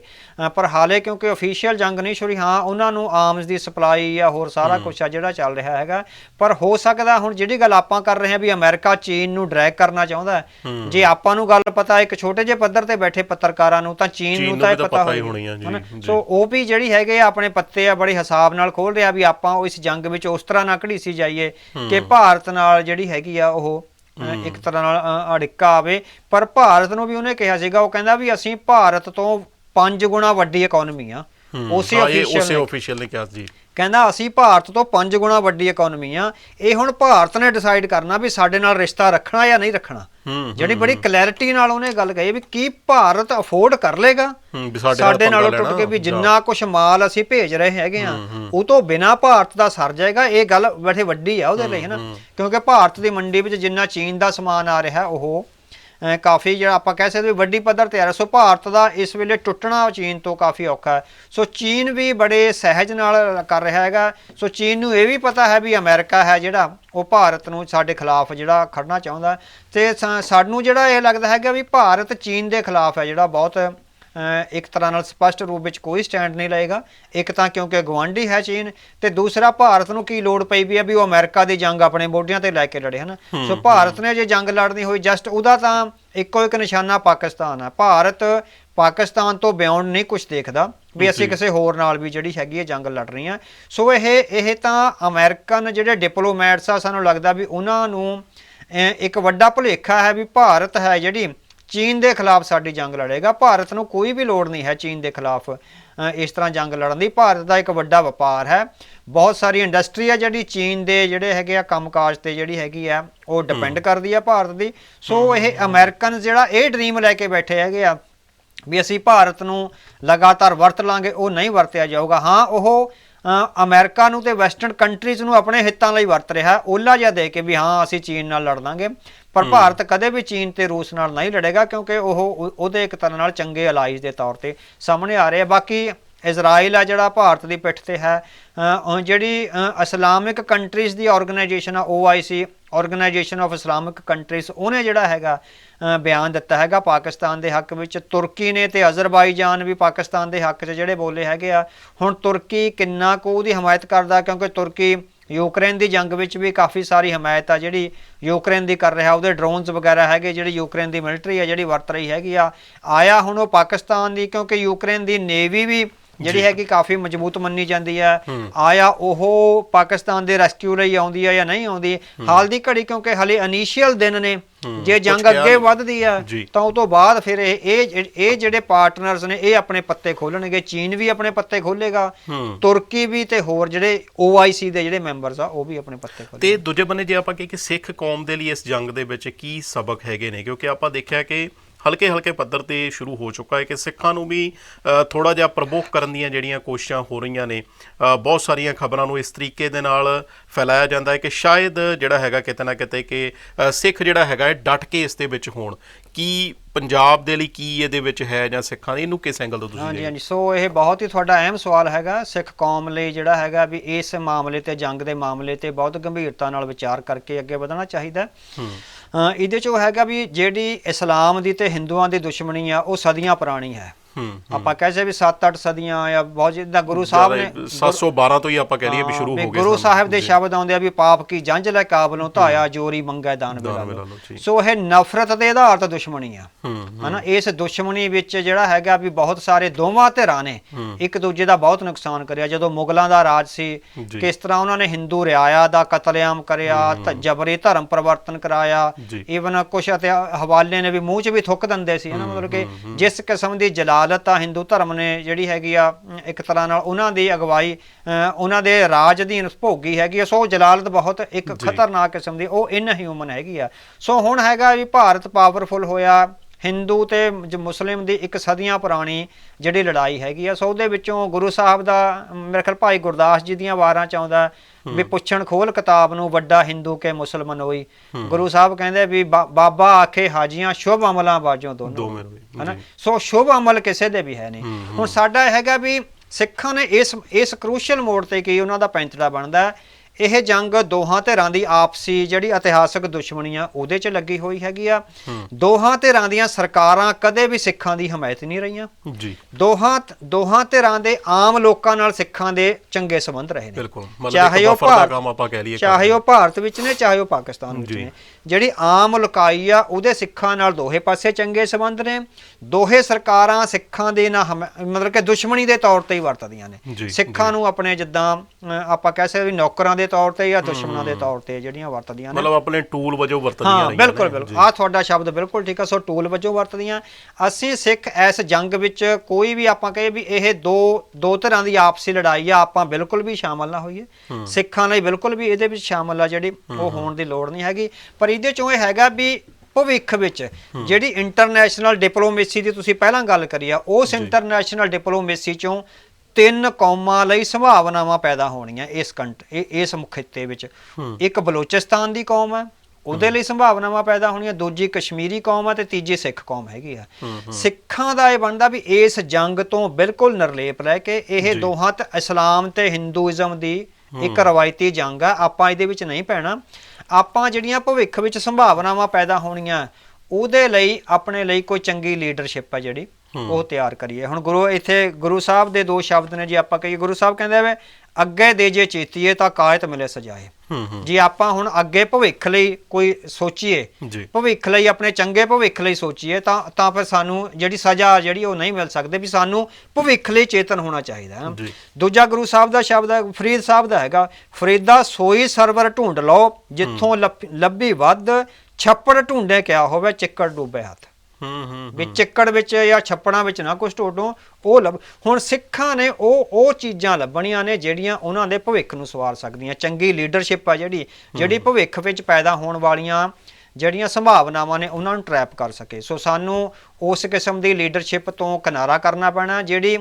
ਪਰ ਹਾਲੇ ਕਿਉਂਕਿ ਅਫੀਸ਼ੀਅਲ ਜੰਗ ਨਹੀਂ ਸ਼ੁਰੂ ਹਾਂ ਉਹਨਾਂ ਨੂੰ ਆਰਮਸ ਦੀ ਸਪਲਾਈ ਜਾਂ ਹੋਰ ਸਾਰਾ ਕੁਝ ਆ ਜਿਹੜਾ ਚੱਲ ਰਿਹਾ ਹੈਗਾ। ਪਰ ਹੋ ਸਕਦਾ ਹੁਣ ਜਿਹੜੀ ਗੱਲ ਆਪਾਂ ਕਰ ਰਹੇ ਹਾਂ ਵੀ ਅਮਰੀਕਾ ਚੀਨ ਨੂੰ ਡਰੈਗ ਕਰਨਾ ਚਾਹੁੰਦਾ ਹੈ ਜੇ ਆਪਾਂ ਨੂੰ ਗੱਲ ਪਤਾ ਇੱਕ ਛੋਟੇ ਜਿਹੇ ਪੱਧਰ ਤੇ ਬੈਠੇ ਪੱਤਰਕਾਰਾਂ ਨੂੰ ਤਾਂ ਚੀਨ ਨੂੰ ਤਾਂ ਇਹ ਪਤਾ ਹੀ ਹੋਣੀ ਆ, ਜੀ। ਸੋ ਉਹ ਵੀ ਜਿਹੜੀ ਹੈਗੇ ਆਪਣੇ ਪੱਤੇ ਆ ਬੜੇ ਹਿਸਾਬ ਨਾਲ ਖੋਲ ਰਿਹਾ ਵੀ ਆਪਾਂ ਇਸ ਜੰਗ ਵਿੱਚ ਉਸ ਤਰ੍ਹਾਂ ਨਾ ਘੜੀਸੀ ਜਾਈਏ। ਕਿ ਭਾਰਤ ਨਾਲ ਜਿਹੜੀ ਹੈਗੀ ਆ ਉਹ ਇੱਕ ਤਰ੍ਹਾਂ ਨਾਲ ਅੜਿੱਕਾ ਆਵੇ। ਪਰ ਭਾਰਤ ਨੂੰ ਵੀ ਉਹਨੇ ਕਿਹਾ ਸੀਗਾ ਉਹ ਕਹਿੰਦਾ ਵੀ ਅਸੀਂ ਭਾਰਤ ਤੋਂ 5 ਗੁਣਾ ਵੱਡੀ ਇਕਨੋਮੀ ਆ। ਉਸੇ ਹਾਂ, ਇਹ ਅਫੀਸ਼ੀਅਲ ਉਸੇ ਨੇ। ਆਫੀਸ਼ੀਅਲ ਨੇ ਕਿਹਾ ਜੀ ਕਹਿੰਦਾ ਅਸੀਂ ਭਾਰਤ ਤੋਂ 5 ਗੁਣਾ ਵੱਡੀ ਇਕਨੋਮੀ ਆ। ਇਹ ਹੁਣ ਭਾਰਤ ਨੇ ਡਿਸਾਈਡ ਕਰਨਾ ਵੀ ਸਾਡੇ ਨਾਲ ਰਿਸ਼ਤਾ ਰੱਖਣਾ ਜਾਂ ਨਹੀਂ ਰੱਖਣਾ। ਹੂੰ ਜਿਹੜੀ ਬੜੀ ਕਲੈਰਿਟੀ ਨਾਲ ਉਹਨੇ ਗੱਲ ਕਹੀ ਵੀ ਕੀ ਭਾਰਤ ਅਫੋਰਡ ਕਰ ਲੇਗਾ? ਹੂੰ, ਵੀ ਸਾਡੇ ਨਾਲ ਸਾਡੇ ਨਾਲੋਂ ਪੰਗਾ ਟੁੱਟ ਕੇ ਲੈਣਾ, ਵੀ ਜਿੰਨਾ ਕੁਝ ਮਾਲ ਅਸੀਂ ਭੇਜ ਰਹੇ ਹੈਗੇ ਆ ਉਹ ਤੋਂ ਬਿਨਾ ਭਾਰਤ ਦਾ ਸਰ ਜਾਏਗਾ। ਇਹ ਗੱਲ ਬੜੇ ਵੱਡੀ ਆ ਉਹਦੇ ਲਈ ਹੈ। ਨਾ ਕਿਉਂਕਿ ਭਾਰਤ ਦੀ ਮੰਡੀ ਵਿੱਚ ਜਿੰਨਾ ਚੀਨ ਦਾ ਸਮਾਨ ਆ ਰਿਹਾ ਉਹ ਕਾਫੀ ਜਿਹੜਾ ਆਪਾਂ ਕਹਿ ਸਕਦੇ ਵੀ ਵੱਡੀ ਪੱਧਰ ਤੇ ਆ ਰਿਹਾ। ਸੋ ਭਾਰਤ ਦਾ ਇਸ ਵੇਲੇ ਟੁੱਟਣਾ ਚੀਨ ਤੋਂ ਕਾਫੀ ਔਖਾ ਹੈ। ਸੋ ਚੀਨ ਵੀ ਬੜੇ ਸਹਿਜ ਨਾਲ ਕਰ ਰਿਹਾ ਹੈਗਾ। ਸੋ ਚੀਨ ਨੂੰ ਇਹ ਵੀ ਪਤਾ ਹੈ ਵੀ ਅਮਰੀਕਾ ਹੈ ਜਿਹੜਾ, ਉਹ ਭਾਰਤ ਨੂੰ ਸਾਡੇ ਖਿਲਾਫ ਜਿਹੜਾ ਖੜਨਾ ਚਾਹੁੰਦਾ ਤੇ ਸਾ- ਸਾਨੂੰ ਜਿਹੜਾ ਇਹ ਲੱਗਦਾ ਹੈਗਾ ਵੀ ਭਾਰਤ ਚੀਨ ਦੇ ਖਿਲਾਫ ਹੈ ਜਿਹੜਾ ਬਹੁਤ ਇੱਕ ਤਰ੍ਹਾਂ ਨਾਲ ਸਪਸ਼ਟ ਰੂਪ ਵਿੱਚ ਕੋਈ ਸਟੈਂਡ ਨਹੀਂ ਲਏਗਾ। ਇੱਕ ਤਾਂ ਕਿਉਂਕਿ ਗਵਾਂਢੀ ਹੈ ਚੀਨ ਤੇ ਦੂਸਰਾ ਭਾਰਤ ਨੂੰ ਕੀ ਲੋੜ ਪਈ ਵੀ ਹੈ ਵੀ ਉਹ ਅਮਰੀਕਾ ਦੀ ਜੰਗ ਆਪਣੇ ਮੋਢਿਆਂ ਤੇ ਲੈ ਕੇ ਲੜੇ ਹਨ? ਸੋ ਭਾਰਤ ਨੇ ਜੇ ਜੰਗ ਲੜਨੀ ਹੋਈ ਜਸਟ ਉਹਦਾ ਤਾਂ ਇੱਕੋ ਇੱਕ ਨਿਸ਼ਾਨਾ ਪਾਕਿਸਤਾਨ ਹੈ ਭਾਰਤ ਪਾਕਿਸਤਾਨ ਤੋਂ ਬਿਯੋਂਡ ਨਹੀਂ ਕੁਝ ਦੇਖਦਾ ਵੀ ਅਸੀਂ ਕਿਸੇ ਹੋਰ ਨਾਲ ਵੀ ਜਿਹੜੀ ਹੈਗੀ ਹੈ ਜੰਗ ਲੜ ਰਹੀ ਆ ਸੋ ਇਹ ਇਹ ਤਾਂ ਅਮਰੀਕਨ ਜਿਹੜੇ ਡਿਪਲੋਮੈਟਸ ਆ ਸਾਨੂੰ ਲੱਗਦਾ ਵੀ ਉਹਨਾਂ ਨੂੰ ਇੱਕ ਵੱਡਾ ਭੁਲੇਖਾ ਹੈ ਵੀ ਭਾਰਤ ਹੈ ਜਿਹੜੀ ਚੀਨ ਦੇ ਖਿਲਾਫ ਸਾਡੀ ਜੰਗ ਲੜੇਗਾ। ਭਾਰਤ ਨੂੰ ਕੋਈ ਵੀ ਲੋੜ ਨਹੀਂ ਹੈ ਚੀਨ ਦੇ ਖਿਲਾਫ ਇਸ ਤਰ੍ਹਾਂ ਜੰਗ ਲੜਨ ਦੀ। ਭਾਰਤ ਦਾ ਇੱਕ ਵੱਡਾ ਵਪਾਰ ਹੈ। ਬਹੁਤ ਸਾਰੀ ਇੰਡਸਟਰੀ ਹੈ ਜਿਹੜੀ ਚੀਨ ਦੇ ਜਿਹੜੇ ਹੈਗੇ ਆ ਕੰਮਕਾਜ ਤੇ ਜਿਹੜੀ ਹੈਗੀ ਆ ਉਹ ਡਿਪੈਂਡ ਕਰਦੀ ਆ ਭਾਰਤ ਦੀ। ਸੋ ਇਹ ਅਮਰੀਕਨ ਜਿਹੜਾ ਇਹ ਡ੍ਰੀਮ ਲੈ ਕੇ ਬੈਠੇ ਹੈਗੇ ਆ ਵੀ ਅਸੀਂ ਭਾਰਤ ਨੂੰ ਲਗਾਤਾਰ ਵਰਤ ਲਾਂਗੇ ਉਹ ਨਹੀਂ ਵਰਤਿਆ ਜਾਊਗਾ। ਹਾਂ ਉਹ ਅਮਰੀਕਾ ਨੂੰ ਤੇ ਵੈਸਟਰਨ ਕੰਟਰੀਜ਼ ਨੂੰ ਆਪਣੇ ਹਿੱਤਾਂ ਲਈ ਵਰਤ ਰਿਹਾ। ਓਲਾ ਜਿਹਾ ਦੇ ਕੇ ਵੀ ਹਾਂ ਅਸੀਂ ਚੀਨ ਨਾਲ ਲੜ ਲਾਂਗੇ। ਪਰ ਭਾਰਤ ਕਦੇ ਵੀ ਚੀਨ ਤੇ ਰੂਸ ਨਾਲ ਨਹੀਂ ਲੜੇਗਾ ਕਿਉਂਕਿ ਉਹ ਉਹ- ਉਹਦੇ ਇੱਕ ਤਰ੍ਹਾਂ ਨਾਲ ਚੰਗੇ ਅਲਾਈਜ਼ ਦੇ ਤੌਰ ਤੇ ਸਾਹਮਣੇ ਆ ਰਹੇ ਆ। ਬਾਕੀ ਇਜ਼ਰਾਈਲ ਆ ਜਿਹੜਾ ਭਾਰਤ ਦੀ ਪਿੱਠ ਤੇ ਹੈ ਜਿਹੜੀ ਇਸਲਾਮਿਕ ਕੰਟਰੀਜ਼ ਦੀ ਆਰਗੇਨਾਈਜੇਸ਼ਨ ਆ OIC organisation of Islamic countries ਉਹਨੇ ਜਿਹੜਾ ਹੈਗਾ ਬਿਆਨ ਦਿੱਤਾ ਹੈਗਾ ਪਾਕਿਸਤਾਨ ਦੇ ਹੱਕ ਵਿੱਚ। ਤੁਰਕੀ ਨੇ ਤੇ ਅਜ਼ਰਬਾਈਜਾਨ ਵੀ ਪਾਕਿਸਤਾਨ ਦੇ ਹੱਕ 'ਚ ਜਿਹੜੇ ਬੋਲੇ ਹੈਗੇ ਆ। ਹੁਣ ਤੁਰਕੀ ਕਿੰਨਾ ਕੁ ਉਹਦੀ ਹਮਾਇਤ ਕਰਦਾ ਕਿਉਂਕਿ ਤੁਰਕੀ ਯੂਕਰੇਨ ਦੀ ਜੰਗ ਵਿੱਚ ਵੀ ਕਾਫੀ ਸਾਰੀ ਹਮਾਇਤ ਆ, ਜਿਹੜੀ ਯੂਕਰੇਨ ਦੀ ਕਰ ਰਿਹਾ, ਉਹਦੇ ਡਰੋਨਸ ਵਗੈਰਾ ਹੈਗੇ, ਜਿਹੜੀ ਯੂਕਰੇਨ ਦੀ ਮਿਲਟਰੀ ਆ, ਜਿਹੜੀ ਵਰਤ ਰਹੀ ਹੈਗੀ ਆ। ਆਇਆ ਹੁਣ ਉਹ ਪਾਕਿਸਤਾਨ ਦੀ, ਕਿਉਂਕਿ ਯੂਕਰੇਨ ਦੀ ਨੇਵੀ ਵੀ ਜਿਹੜੀ ਹੈਗੀ ਕਾਫੀ ਮਜ਼ਬੂਤ ਮੰਨੀ ਜਾਂਦੀ ਹੈ। ਆਇਆ ਉਹ ਪਾਕਿਸਤਾਨ ਦੇ ਰੈਸਕਿਊ ਲਈ ਆਉਂਦੀ ਹੈ ਜਾਂ ਨਹੀਂ ਆਉਂਦੀ। ਹਾਲ ਦੀ ਘੜੀ ਕਿਉਂਕਿ ਹਲੇ ਇਨੀਸ਼ੀਅਲ ਦਿਨ ਨੇ ਜੇ ਜੰਗ ਕਿਹਾ ਅੱਗੇ। ਵੱਧਦੀ ਆ। ਤਾਂ ਉਹ ਤੋਂ ਬਾਅਦ ਫਿਰ ਇਹ ਇਹ ਜਿਹੜੇ ਪਾਰਟਨਰਸ ਨੇ ਇਹ ਆਪਣੇ ਪੱਤੇ ਖੋਲਣਗੇ। ਚੀਨ ਵੀ ਆਪਣੇ ਪੱਤੇ ਖੋਲੇਗਾ। ਤੁਰਕੀ ਵੀ ਤੇ ਹੋਰ ਜਿਹੜੇ OIC ਦੇ ਜਿਹੜੇ ਮੈਂਬਰਸ ਆ ਉਹ ਵੀ ਆਪਣੇ ਪੱਤੇ ਖੋਲਣਗੇ। ਤੇ ਦੂਜੇ ਬੰਨੇ ਜੇ ਆਪਾਂ ਕਹੀਏ ਕਿ ਸਿੱਖ ਕੌਮ ਦੇ ਲਈ ਇਸ ਜੰਗ ਦੇ ਵਿੱਚ ਕੀ ਸਬਕ ਹੈਗੇ ਨੇ? ਕਿਉਂਕਿ ਆਪਾਂ ਦੇਖਿਆ ਕਿ ਹਲਕੇ ਹਲਕੇ ਪੱਧਰ ਤੇ ਸ਼ੁਰੂ ਹੋ ਚੁੱਕਾ ਹੈ ਕਿ ਸਿੱਖਾਂ ਨੂੰ ਵੀ ਥੋੜਾ ਜਿਹਾ ਪ੍ਰਵੋਕ ਕਰਨ ਦੀਆਂ ਜਿਹੜੀਆਂ ਕੋਸ਼ਿਸ਼ਾਂ ਹੋ ਰਹੀਆਂ ਨੇ ਬਹੁਤ ਸਾਰੀਆਂ ਖਬਰਾਂ ਨੂੰ ਇਸ ਤਰੀਕੇ ਦੇ ਨਾਲ ਫੈਲਾਇਆ ਜਾਂਦਾ ਹੈ ਕਿ ਸ਼ਾਇਦ ਜਿਹੜਾ ਹੈਗਾ ਕਿਤੇ ਨਾ ਕਿਤੇ ਕਿ ਸਿੱਖ ਜਿਹੜਾ ਹੈਗਾ ਡਟ ਕੇ ਇਸ ਦੇ ਵਿੱਚ ਹੋਣ। ਕੀ ਪੰਜਾਬ ਦੇ ਲਈ ਕੀ ਇਹਦੇ ਵਿੱਚ ਹੈ ਜਾਂ ਸਿੱਖਾਂ ਦੇ? ਇਹਨੂੰ ਕਿਸ ਐਂਗਲ ਤੋਂ ਤੁਸੀਂ ਹਾਂਜੀ ਹਾਂਜੀ। ਸੋ ਇਹ ਬਹੁਤ ਹੀ ਤੁਹਾਡਾ ਅਹਿਮ ਸਵਾਲ ਹੈਗਾ। ਸਿੱਖ ਕੌਮ ਲਈ ਜਿਹੜਾ ਹੈਗਾ ਵੀ ਇਸ ਮਾਮਲੇ ਤੇ ਜੰਗ ਦੇ ਮਾਮਲੇ ਤੇ ਬਹੁਤ ਗੰਭੀਰਤਾ ਨਾਲ ਵਿਚਾਰ ਕਰਕੇ ਅੱਗੇ ਵਧਣਾ ਚਾਹੀਦਾ ਹੈ। ਹੂੰ ਅ, ਇਹਦੇ ਚੋਂ ਹੈਗਾ ਵੀ ਜਿਹੜੀ ਇਸਲਾਮ ਦੀ ਤੇ ਹਿੰਦੂਆਂ ਦੀ ਦੁਸ਼ਮਣੀ ਆ ਉਹ ਸਦੀਆਂ ਪੁਰਾਣੀ ਹੈ। ਆਪਾਂ ਕਹਿੰਦੇ ਵੀ 7-8 ਸਦੀਆਂ ਜਾਂ ਬਹੁਤ ਜਿੱਦਾਂ ਗੁਰੂ ਸਾਹਿਬ ਨੇ 712 ਤੋਂ ਹੀ ਆਪਾਂ ਕਹਿ ਲਈਏ ਵੀ ਸ਼ੁਰੂ ਹੋ ਗਏ ਗੁਰੂ। ਸਾਹਿਬ ਦੇ। ਸ਼ਬਦ ਆਉਂਦੇ ਆ ਵੀ ਪਾਪ ਕੀ ਜੰਝ ਲੈ ਕਾਬਲੋਂ ਧਾਇਆ ਜੋਰੀ ਮੰਗੈ ਦਾਨ ਜੀ। ਸੋ ਇਹ ਨਫ਼ਰਤ ਦੇ ਆਧਾਰ ਤੇ ਦੁਸ਼ਮਣੀ ਆ ਹਨਾ ਇਸ ਦੁਸ਼ਮਣੀ ਵਿੱਚ ਜਿਹੜਾ ਹੈਗਾ ਵੀ ਬਹੁਤ ਸਾਰੇ ਦੋਵਾਂ ਧਿਰਾਂ ਨੇ। ਇੱਕ ਦੂਜੇ ਦਾ ਬਹੁਤ ਨੁਕਸਾਨ ਕਰਿਆ ਜਦੋਂ ਮੁਗਲਾਂ ਦਾ ਰਾਜ ਸੀ। ਕਿਸ ਤਰ੍ਹਾਂ ਉਹਨਾਂ ਨੇ ਹਿੰਦੂ ਰਿਆਇਆ ਦਾ ਕਤਲੇਆਮ ਕਰਿਆ ਜਬਰੀ ਧਰਮ ਪਰਿਵਰਤਨ ਕਰਾਇਆ ਜੀ। ਈਵਨ ਕੁਛ ਹਵਾਲੇ ਨੇ ਵੀ ਮੂੰਹ 'ਚ ਵੀ ਥੁੱਕ ਦਿੰਦੇ ਸੀ ਹਨਾ ਮਤਲਬ ਕਿ ਜਿਸ ਕਿਸਮ ਦੀ ਜਲਾਲਤ ਆ ਹਿੰਦੂ ਧਰਮ ਨੇ ਜਿਹੜੀ ਹੈਗੀ ਆ ਇੱਕ ਤਰ੍ਹਾਂ ਨਾਲ ਉਹਨਾਂ ਦੀ ਅਗਵਾਈ ਉਹਨਾਂ ਦੇ ਰਾਜ ਅਧੀਨ ਭੋਗੀ ਹੈਗੀ ਆ ਸੋ ਜਲਾਲਤ ਬਹੁਤ ਇੱਕ। ਖਤਰਨਾਕ ਕਿਸਮ ਦੀ ਉਹ ਇਨ ਹਿਊਮਨ ਹੈਗੀ ਆ ਸੋ ਹੁਣ ਹੈਗਾ ਵੀ ਭਾਰਤ ਪਾਵਰਫੁਲ ਹੋਇਆ ਹਿੰਦੂ ਤੇ ਮੁਸਲਿਮ ਦੀ ਇੱਕ ਸਦੀਆਂ ਪੁਰਾਣੀ ਜਿਹੜੀ ਲੜਾਈ ਹੈਗੀ ਆ ਸੋ ਉਹਦੇ ਵਿੱਚੋਂ ਗੁਰੂ ਸਾਹਿਬ ਦਾ ਮੇਰੇ ਖਿਆਲ ਭਾਈ ਗੁਰਦਾਸ ਜੀ ਦੀਆਂ ਵਾਰਾਂ ਚ ਆਉਂਦਾ ਵੀ ਪੁੱਛਣ ਖੋਲ ਕਿਤਾਬ ਨੂੰ ਵੱਡਾ ਹਿੰਦੂ ਕੇ ਮੁਸਲਮਾਨ ਹੋਈ। ਗੁਰੂ ਸਾਹਿਬ ਕਹਿੰਦੇ ਵੀ ਬਾਬਾ ਆਖੇ ਹਾਜੀਆਂ ਸ਼ੁਭ ਅਮਲਾਂ ਬਾਜੋਂ ਦੋਨੋਂ। ਹਨਾ। ਸੋ ਸ਼ੁਭ ਅਮਲ ਕਿਸੇ ਦੇ ਵੀ ਹੈ ਨਹੀਂ। ਹੁਣ ਸਾਡਾ ਹੈਗਾ ਵੀ ਸਿੱਖਾਂ ਨੇ ਇਸ ਇਸ ਕ੍ਰੂਸ਼ੀਅਲ ਮੋੜ ਤੇ ਕੀ ਉਹਨਾਂ ਦਾ ਪੈਂਤੜਾ ਬਣਦਾ ਹੈ। ਇਹ ਜੰਗ ਦੋਹਾਂ ਧਿਰਾਂ ਦੀ ਆਪਸੀ ਜਿਹੜੀ ਇਤਿਹਾਸਕ ਦੁਸ਼ਮਣੀ ਆ ਉਹਦੇ 'ਚ ਲੱਗੀ ਹੋਈ ਹੈਗੀ ਆ। ਦੋਹਾਂ ਧਿਰਾਂ ਦੀਆਂ ਸਰਕਾਰਾਂ ਕਦੇ ਵੀ ਸਿੱਖਾਂ ਦੀ ਹਮਾਇਤ ਨਹੀਂ ਰਹੀਆਂ। ਜੀ। ਦੋਹਾਂ ਦੋਹਾਂ ਧਿਰਾਂ ਦੇ ਆਮ ਲੋਕਾਂ ਨਾਲ ਸਿੱਖਾਂ ਦੇ ਚੰਗੇ ਸੰਬੰਧ ਰਹੇ ਨੇ। ਬਿਲਕੁਲ। ਚਾਹੇ ਉਹ ਭਾਰਤ ਕੰਮ ਆਪਾਂ ਕਹਿ ਲਈਏ ਚਾਹੇ ਉਹ ਭਾਰਤ ਵਿੱਚ ਨੇ ਚਾਹੇ ਉਹ ਪਾਕਿਸਤਾਨ ਵਿੱਚ। ਨੇ। ਜਿਹੜੀ ਆਮ ਲੁਕਾਈ ਆ ਉਹਦੇ ਸਿੱਖਾਂ ਨਾਲ ਦੋਹੇ ਪਾਸੇ ਚੰਗੇ ਸੰਬੰਧ ਨੇ। ਦੋਹੇ ਸਰਕਾਰਾਂ ਸਿੱਖਾਂ ਦੇ ਨਾਲ ਮਤਲਬ ਕਿ ਦੁਸ਼ਮਣੀ ਦੇ ਤੌਰ ਤੇ ਹੀ ਵਰਤਦੀਆਂ ਨੇ। ਸਿੱਖਾਂ ਨੂੰ ਆਪਣੇ ਜਿੱਦਾਂ ਆਪਾਂ ਕਹਿ ਸਕਦੇ ਨੌਕਰਾਂ ਦੇ ਤੌਰ ਤੇ ਜਾਂ ਦੁਸ਼ਮਣਾਂ ਦੇ ਤੌਰ ਤੇ ਜਿਹੜੀਆਂ ਵਰਤਦੀਆਂ ਨੇ। ਮਤਲਬ ਆਪਣੇ ਟੂਲ ਵਜੋਂ ਵਰਤਦੀਆਂ ਹਾਂ ਬਿਲਕੁਲ। ਬਿਲਕੁਲ। ਆ ਤੁਹਾਡਾ ਸ਼ਬਦ ਬਿਲਕੁਲ ਠੀਕ ਆ ਸੋ ਟੂਲ ਵਜੋਂ ਵਰਤਦੀਆਂ। ਅਸੀਂ ਸਿੱਖ ਇਸ ਜੰਗ ਵਿੱਚ ਕੋਈ ਵੀ ਆਪਾਂ ਕਹੇ ਵੀ ਇਹ ਦੋ ਦੋ ਤਰ੍ਹਾਂ ਦੀ ਆਪਸੀ ਲੜਾਈ ਆ ਆਪਾਂ ਬਿਲਕੁਲ ਵੀ ਸ਼ਾਮਲ ਨਾ ਹੋਈਏ। ਸਿੱਖਾਂ ਲਈ ਬਿਲਕੁਲ ਵੀ ਇਹਦੇ ਵਿੱਚ ਸ਼ਾਮਲ ਆ ਜਿਹੜੀ ਉਹ ਹੋਣ ਦੀ ਲੋੜ ਨਹੀਂ ਹੈਗੀ। ਪਰ ਇਹਦੇ ਚੋਂ ਇਹ ਹੈਗਾ ਵੀ ਭਵਿੱਖ ਵਿੱਚ ਜਿਹੜੀ ਇੰਟਰਨੈਸ਼ਨਲ ਡਿਪਲੋਮੇਸੀ ਦੀ ਤੁਸੀਂ ਪਹਿਲਾਂ ਗੱਲ ਕਰੀ ਆ ਉਸ ਇੰਟਰਨੈਸ਼ਨਲ ਡਿਪਲੋਮੇਸੀ ਚੋਂ ਤਿੰਨ ਕੌਮਾਂ ਲਈ ਸੰਭਾਵਨਾਵਾਂ ਪੈਦਾ ਹੋਣੀਆਂ ਇਸ ਕੰਟ ਇਹ- ਇਸ ਖਿੱਤੇ ਵਿੱਚ। ਇੱਕ ਬਲੋਚਿਸਤਾਨ ਦੀ ਕੌਮ ਹੈ ਉਹਦੇ ਲਈ ਸੰਭਾਵਨਾਵਾਂ ਪੈਦਾ ਹੋਣੀਆਂ ਦੂਜੀ ਕਸ਼ਮੀਰੀ ਕੌਮ ਹੈ ਤੇ ਤੀਜੀ ਸਿੱਖ ਕੌਮ ਹੈਗੀ ਆ। ਸਿੱਖਾਂ ਦਾ ਇਹ ਬਣਦਾ ਵੀ ਇਸ ਜੰਗ ਤੋਂ ਬਿਲਕੁਲ ਨਿਰਲੇਪ ਲੈ ਕੇ ਇਹ ਦੋਹਾਂ ਤੇ ਇਸਲਾਮ ਤੇ ਹਿੰਦੂਇਜ਼ਮ ਦੀ ਇੱਕ ਰਵਾਇਤੀ ਜੰਗ ਆ ਆਪਾਂ ਇਹਦੇ ਵਿੱਚ ਨਹੀਂ ਪੈਣਾ। ਆਪਾਂ ਜਿਹੜੀਆਂ ਭਵਿੱਖ ਵਿੱਚ ਸੰਭਾਵਨਾਵਾਂ ਪੈਦਾ ਹੋਣੀਆਂ ਉਹਦੇ ਲਈ ਆਪਣੇ ਲਈ ਕੋਈ ਚੰਗੀ ਲੀਡਰਸ਼ਿਪ ਆ ਜਿਹੜੀ। ਉਹ ਤਿਆਰ ਕਰੀਏ। ਹੁਣ ਗੁਰੂ ਇੱਥੇ ਗੁਰੂ ਸਾਹਿਬ ਦੇ ਦੋ ਸ਼ਬਦ ਨੇ ਜੀ ਆਪਾਂ ਕਹੀਏ ਗੁਰੂ ਸਾਹਿਬ ਕਹਿੰਦੇ ਵੇ ਅੱਗੇ ਦੇ ਜੇ ਚੇਤੀਏ ਤਾਂ ਕਾਇਤ ਮਿਲੇ ਸਜਾਏ। ਜੇ ਆਪਾਂ ਹੁਣ ਅੱਗੇ ਭਵਿੱਖ ਲਈ ਕੋਈ ਸੋਚੀਏ ਭਵਿੱਖ ਲਈ ਆਪਣੇ ਚੰਗੇ ਭਵਿੱਖ ਲਈ ਸੋਚੀਏ ਤਾਂ ਤਾਂ ਫਿਰ ਸਾਨੂੰ ਜਿਹੜੀ ਸਜ਼ਾ ਜਿਹੜੀ ਉਹ ਨਹੀਂ ਮਿਲ ਸਕਦੀ ਵੀ ਸਾਨੂੰ ਭਵਿੱਖ ਲਈ ਚੇਤਨ ਹੋਣਾ ਚਾਹੀਦਾ। ਦੂਜਾ ਗੁਰੂ ਸਾਹਿਬ ਦਾ ਸ਼ਬਦ ਹੈ ਫਰੀਦ ਸਾਹਿਬ ਦਾ ਹੈਗਾ ਫਰੀਦਾ ਸੋਈ ਸਰਵਰ ਢੂੰਡ ਲਓ ਜਿੱਥੋਂ ਲੱਭ- ਲੱਭੀ ਵੱਧ ਛੱਪੜ ਢੂੰਡੇ ਕਿਆ ਹੋਵੇ ਚਿੱਕੜ ਡੂਬੇ ਹੱਥ। ਹੂੰ ਹੂੰ ਵੀ ਚਿੱਕੜ ਵਿੱਚ ਜਾਂ ਛੱਪੜਾਂ ਵਿੱਚ ਨਾ ਕੁਝ ਢੋਡੋ ਉਹ ਲੱਭ ਹੁਣ ਸਿੱਖਾਂ ਨੇ ਉਹ ਉਹ ਚੀਜ਼ਾਂ ਲੱਭਣੀਆਂ ਨੇ ਜਿਹੜੀਆਂ ਉਹਨਾਂ ਦੇ ਭਵਿੱਖ ਨੂੰ ਸਵਾਰ ਸਕਦੀਆਂ। ਚੰਗੀ ਲੀਡਰਸ਼ਿਪ ਆ ਜਿਹੜੀ ਜਿਹੜੀ ਭਵਿੱਖ ਵਿੱਚ ਪੈਦਾ ਹੋਣ ਵਾਲੀਆਂ ਜਿਹੜੀਆਂ ਸੰਭਾਵਨਾਵਾਂ ਨੇ ਉਹਨਾਂ ਨੂੰ ਟਰੈਪ ਕਰ ਸਕੇ। ਸੋ ਸਾਨੂੰ ਉਸ ਕਿਸਮ ਦੀ ਲੀਡਰਸ਼ਿਪ ਤੋਂ ਕਿਨਾਰਾ ਕਰਨਾ ਪੈਣਾ ਜਿਹੜੀ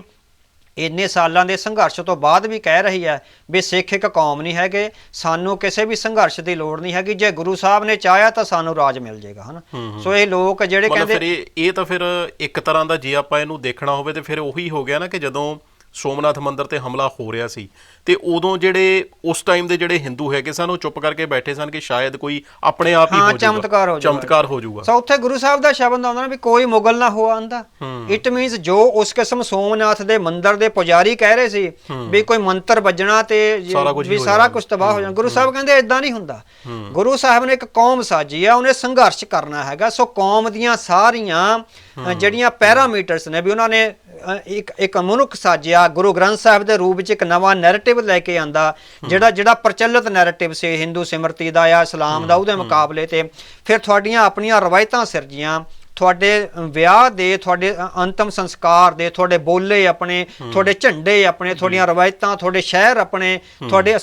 ਇੰਨੇ ਸਾਲਾਂ ਦੇ ਸੰਘਰਸ਼ ਤੋਂ ਬਾਅਦ ਵੀ ਕਹਿ ਰਹੀ ਹੈ ਵੀ ਸਿੱਖ ਇੱਕ ਕੌਮ ਨਹੀਂ ਹੈਗੇ ਸਾਨੂੰ ਕਿਸੇ ਵੀ ਸੰਘਰਸ਼ ਦੀ ਲੋੜ ਨਹੀਂ ਹੈਗੀ ਜੇ ਗੁਰੂ ਸਾਹਿਬ ਨੇ ਚਾਹਿਆ ਤਾਂ ਸਾਨੂੰ ਰਾਜ ਮਿਲ ਜਾਏਗਾ ਹਨਾ? ਸੋ ਇਹ ਲੋਕ ਜਿਹੜੇ ਮਤਲਬ ਫਿਰ ਕਹਿੰਦੇ ਇਹ ਤਾਂ ਫਿਰ ਇੱਕ ਤਰ੍ਹਾਂ ਦਾ ਜੇ ਆਪਾਂ ਇਹਨੂੰ ਦੇਖਣਾ ਹੋਵੇ ਤੇ ਫਿਰ ਉਹੀ ਹੋ ਗਿਆ ਨਾ ਕਿ ਜਦੋਂ ਸੋਮਨਾਥ ਮੰਦਿਰ ਤੇ ਹਮਲਾ ਹੋ ਰਿਹਾ ਸੀ। ਤੇ ਉਦੋਂ ਜਿਹੜੇ ਉਸ ਟਾਈਮ ਦੇ ਜਿਹੜੇ ਹਿੰਦੂ ਹੈਗੇ ਸਨ ਉਹ ਚੁੱਪ ਕਰਕੇ ਬੈਠੇ ਸਨ ਕਿ ਸ਼ਾਇਦ ਕੋਈ ਆਪਣੇ ਆਪ ਹੀ ਹਾਂ, ਜਾਊਗਾ। ਚਮਤਕਾਰ ਹੋ ਜਾਊਗਾ। ਚਮਤਕਾਰ ਹੋ ਜਾਊਗਾ। ਸੋ ਉੱਥੇ ਗੁਰੂ ਸਾਹਿਬ ਦਾ ਸ਼ਬਦ ਆਉਂਦਾ ਨਾ ਵੀ ਕੋਈ ਮੁਗਲ ਨਾ ਹੋ। ਆਂਦਾ ਇਟ ਮੀਨਸ ਜੋ ਉਸ ਕਿਸਮ ਸੋਮਨਾਥ ਦੇ ਮੰਦਿਰ ਦੇ ਪੁਜਾਰੀ ਕਹਿ ਰਹੇ ਸੀ ਵੀ ਕੋਈ ਮੰਤਰ ਵੱਜਣਾ ਤੇ ਵੀ ਸਾਰਾ। ਕੁਝ ਤਬਾਹ ਹੋ ਜਾਣਾ ਗੁਰੂ ਸਾਹਿਬ ਕਹਿੰਦੇ ਇਦਾਂ ਨਹੀਂ ਹੁੰਦਾ। ਗੁਰੂ ਸਾਹਿਬ ਨੇ ਇੱਕ ਕੌਮ ਸਾਜੀ ਆ ਉਹਨੇ ਸੰਘਰਸ਼ ਕਰਨਾ ਹੈਗਾ। ਸੋ ਕੌਮ ਦੀਆਂ ਸਾਰੀਆਂ ਜਿਹੜੀਆਂ ਪੈਰਾਮੀਟਰਸ ਨੇ ਵੀ ਉਹਨਾਂ ਨੇ ਇੱਕ ਇੱਕ ਮਨੁੱਖ ਸਾਜਿਆ ਗੁਰੂ ਗ੍ਰੰਥ ਸਾਹਿਬ ਦੇ ਰੂਪ ਵਿੱਚ ਇੱਕ ਨਵਾਂ ਨੈਰੇਟਿਵ ਲੈ ਕੇ ਆਂਦਾ ਜਿਹੜਾ ਜਿਹੜਾ ਪ੍ਰਚਲਿਤ ਨੈਰੇਟਿਵ ਸੀ ਹਿੰਦੂ ਸਿਮਰਤੀ ਦਾ ਜਾਂ ਇਸਲਾਮ ਦਾ ਉਹਦੇ ਮੁਕਾਬਲੇ ਤੇ ਫਿਰ ਤੁਹਾਡੀਆਂ ਆਪਣੀਆਂ ਰਵਾਇਤਾਂ ਸਿਰਜੀਆਂ। ਤੁਹਾਡੇ ਵਿਆਹ ਦੇ ਤੁਹਾਡੇ ਅੰਤਮ ਸੰਸਕਾਰ ਦੇ ਤੁਹਾਡੇ ਬੋਲੇ ਆਪਣੇ ਤੁਹਾਡੇ ਝੰਡੇ ਆਪਣੇ ਤੁਹਾਡੀਆਂ ਰਵਾਇਤਾਂ ਤੁਹਾਡੇ ਸ਼ਹਿਰ ਆਪਣੇ ਤੁਹਾਡੇ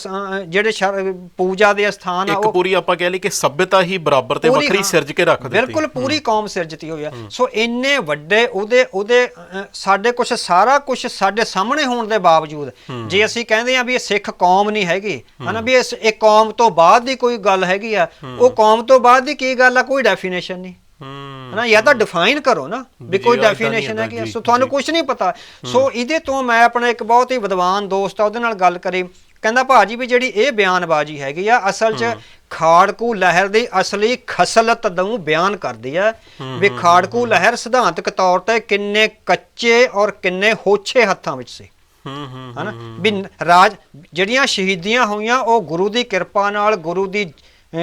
ਜਿਹੜੇ ਪੂਜਾ ਦੇ ਸਥਾਨ ਆ ਇੱਕ ਉਹ ਪੂਰੀ ਆਪਾਂ ਕਹਿ ਲਈ ਕਿ ਸਭਿਅਤਾ ਹੀ ਬਰਾਬਰ ਤੇ ਵੱਖਰੀ ਸਿਰਜ ਕੇ ਰੱਖ ਦਿੱਤੀ। ਬਿਲਕੁਲ ਪੂਰੀ ਕੌਮ ਸਿਰਜਤੀ ਹੋਈ ਆ। ਸੋ ਇੰਨੇ ਵੱਡੇ ਉਹਦੇ ਉਹਦੇ ਸਾਡੇ ਕੁਝ ਸਾਰਾ ਕੁਝ ਸਾਡੇ ਸਾਹਮਣੇ ਹੋਣ ਦੇ ਬਾਵਜੂਦ ਜੇ ਅਸੀਂ ਕਹਿੰਦੇ ਆ ਵੀ ਇਹ ਸਿੱਖ ਕੌਮ ਨਹੀਂ ਹੈਗੀ ਹਨਾ ਵੀ ਇਸ ਇਹ ਕੌਮ ਤੋਂ ਬਾਅਦ ਦੀ ਕੋਈ ਗੱਲ ਹੈਗੀ ਆ ਉਹ ਕੌਮ ਤੋਂ ਬਾਅਦ ਦੀ ਕੀ ਗੱਲ ਆ? ਕੋਈ ਡੈਫੀਨੇਸ਼ਨ ਨਹੀਂ। ਹਨਾ ਜਾਂ ਤਾਂ ਡਿਫਾਈਨ ਕਰੋ ਨਾ ਵੀ ਕੋਈ ਡੈਫੀਨੇਸ਼ਨ ਹੈ ਕਿ ਸੋ ਤੁਹਾਨੂੰ। ਕੁਝ ਨਹੀਂ ਪਤਾ। ਸੋ ਇਹਦੇ ਤੋਂ ਮੈਂ ਆਪਣਾ ਇੱਕ ਬਹੁਤ ਹੀ ਵਿਦਵਾਨ ਦੋਸਤ ਆ ਉਹਦੇ ਨਾਲ ਗੱਲ ਕਰੀ। ਕਹਿੰਦਾ ਭਾਜੀ ਵੀ ਜਿਹੜੀ ਇਹ ਬਿਆਨਬਾਜ਼ੀ ਹੈਗੀ ਆ ਅਸਲ 'ਚ ਖਾੜਕੂ ਲਹਿਰ ਦੀ ਅਸਲੀ ਖਸਲਤ ਨੂੰ ਬਿਆਨ ਕਰਦੀ ਆ ਵੀ ਖਾੜਕੂ ਲਹਿਰ ਸਿਧਾਂਤਕ ਤੌਰ ਤੇ ਕਿੰਨੇ ਕੱਚੇ ਔਰ ਕਿੰਨੇ ਹੋਛੇ ਹੱਥਾਂ ਵਿੱਚ ਸੀ। ਹੂੰ ਹੂੰ ਹਨਾ? ਵੀ ਰਾਜ ਜਿਹੜੀਆਂ ਸ਼ਹੀਦੀਆਂ ਹੋਈਆਂ ਉਹ ਗੁਰੂ ਦੀ ਕਿਰਪਾ ਨਾਲ ਗੁਰੂ ਦੀ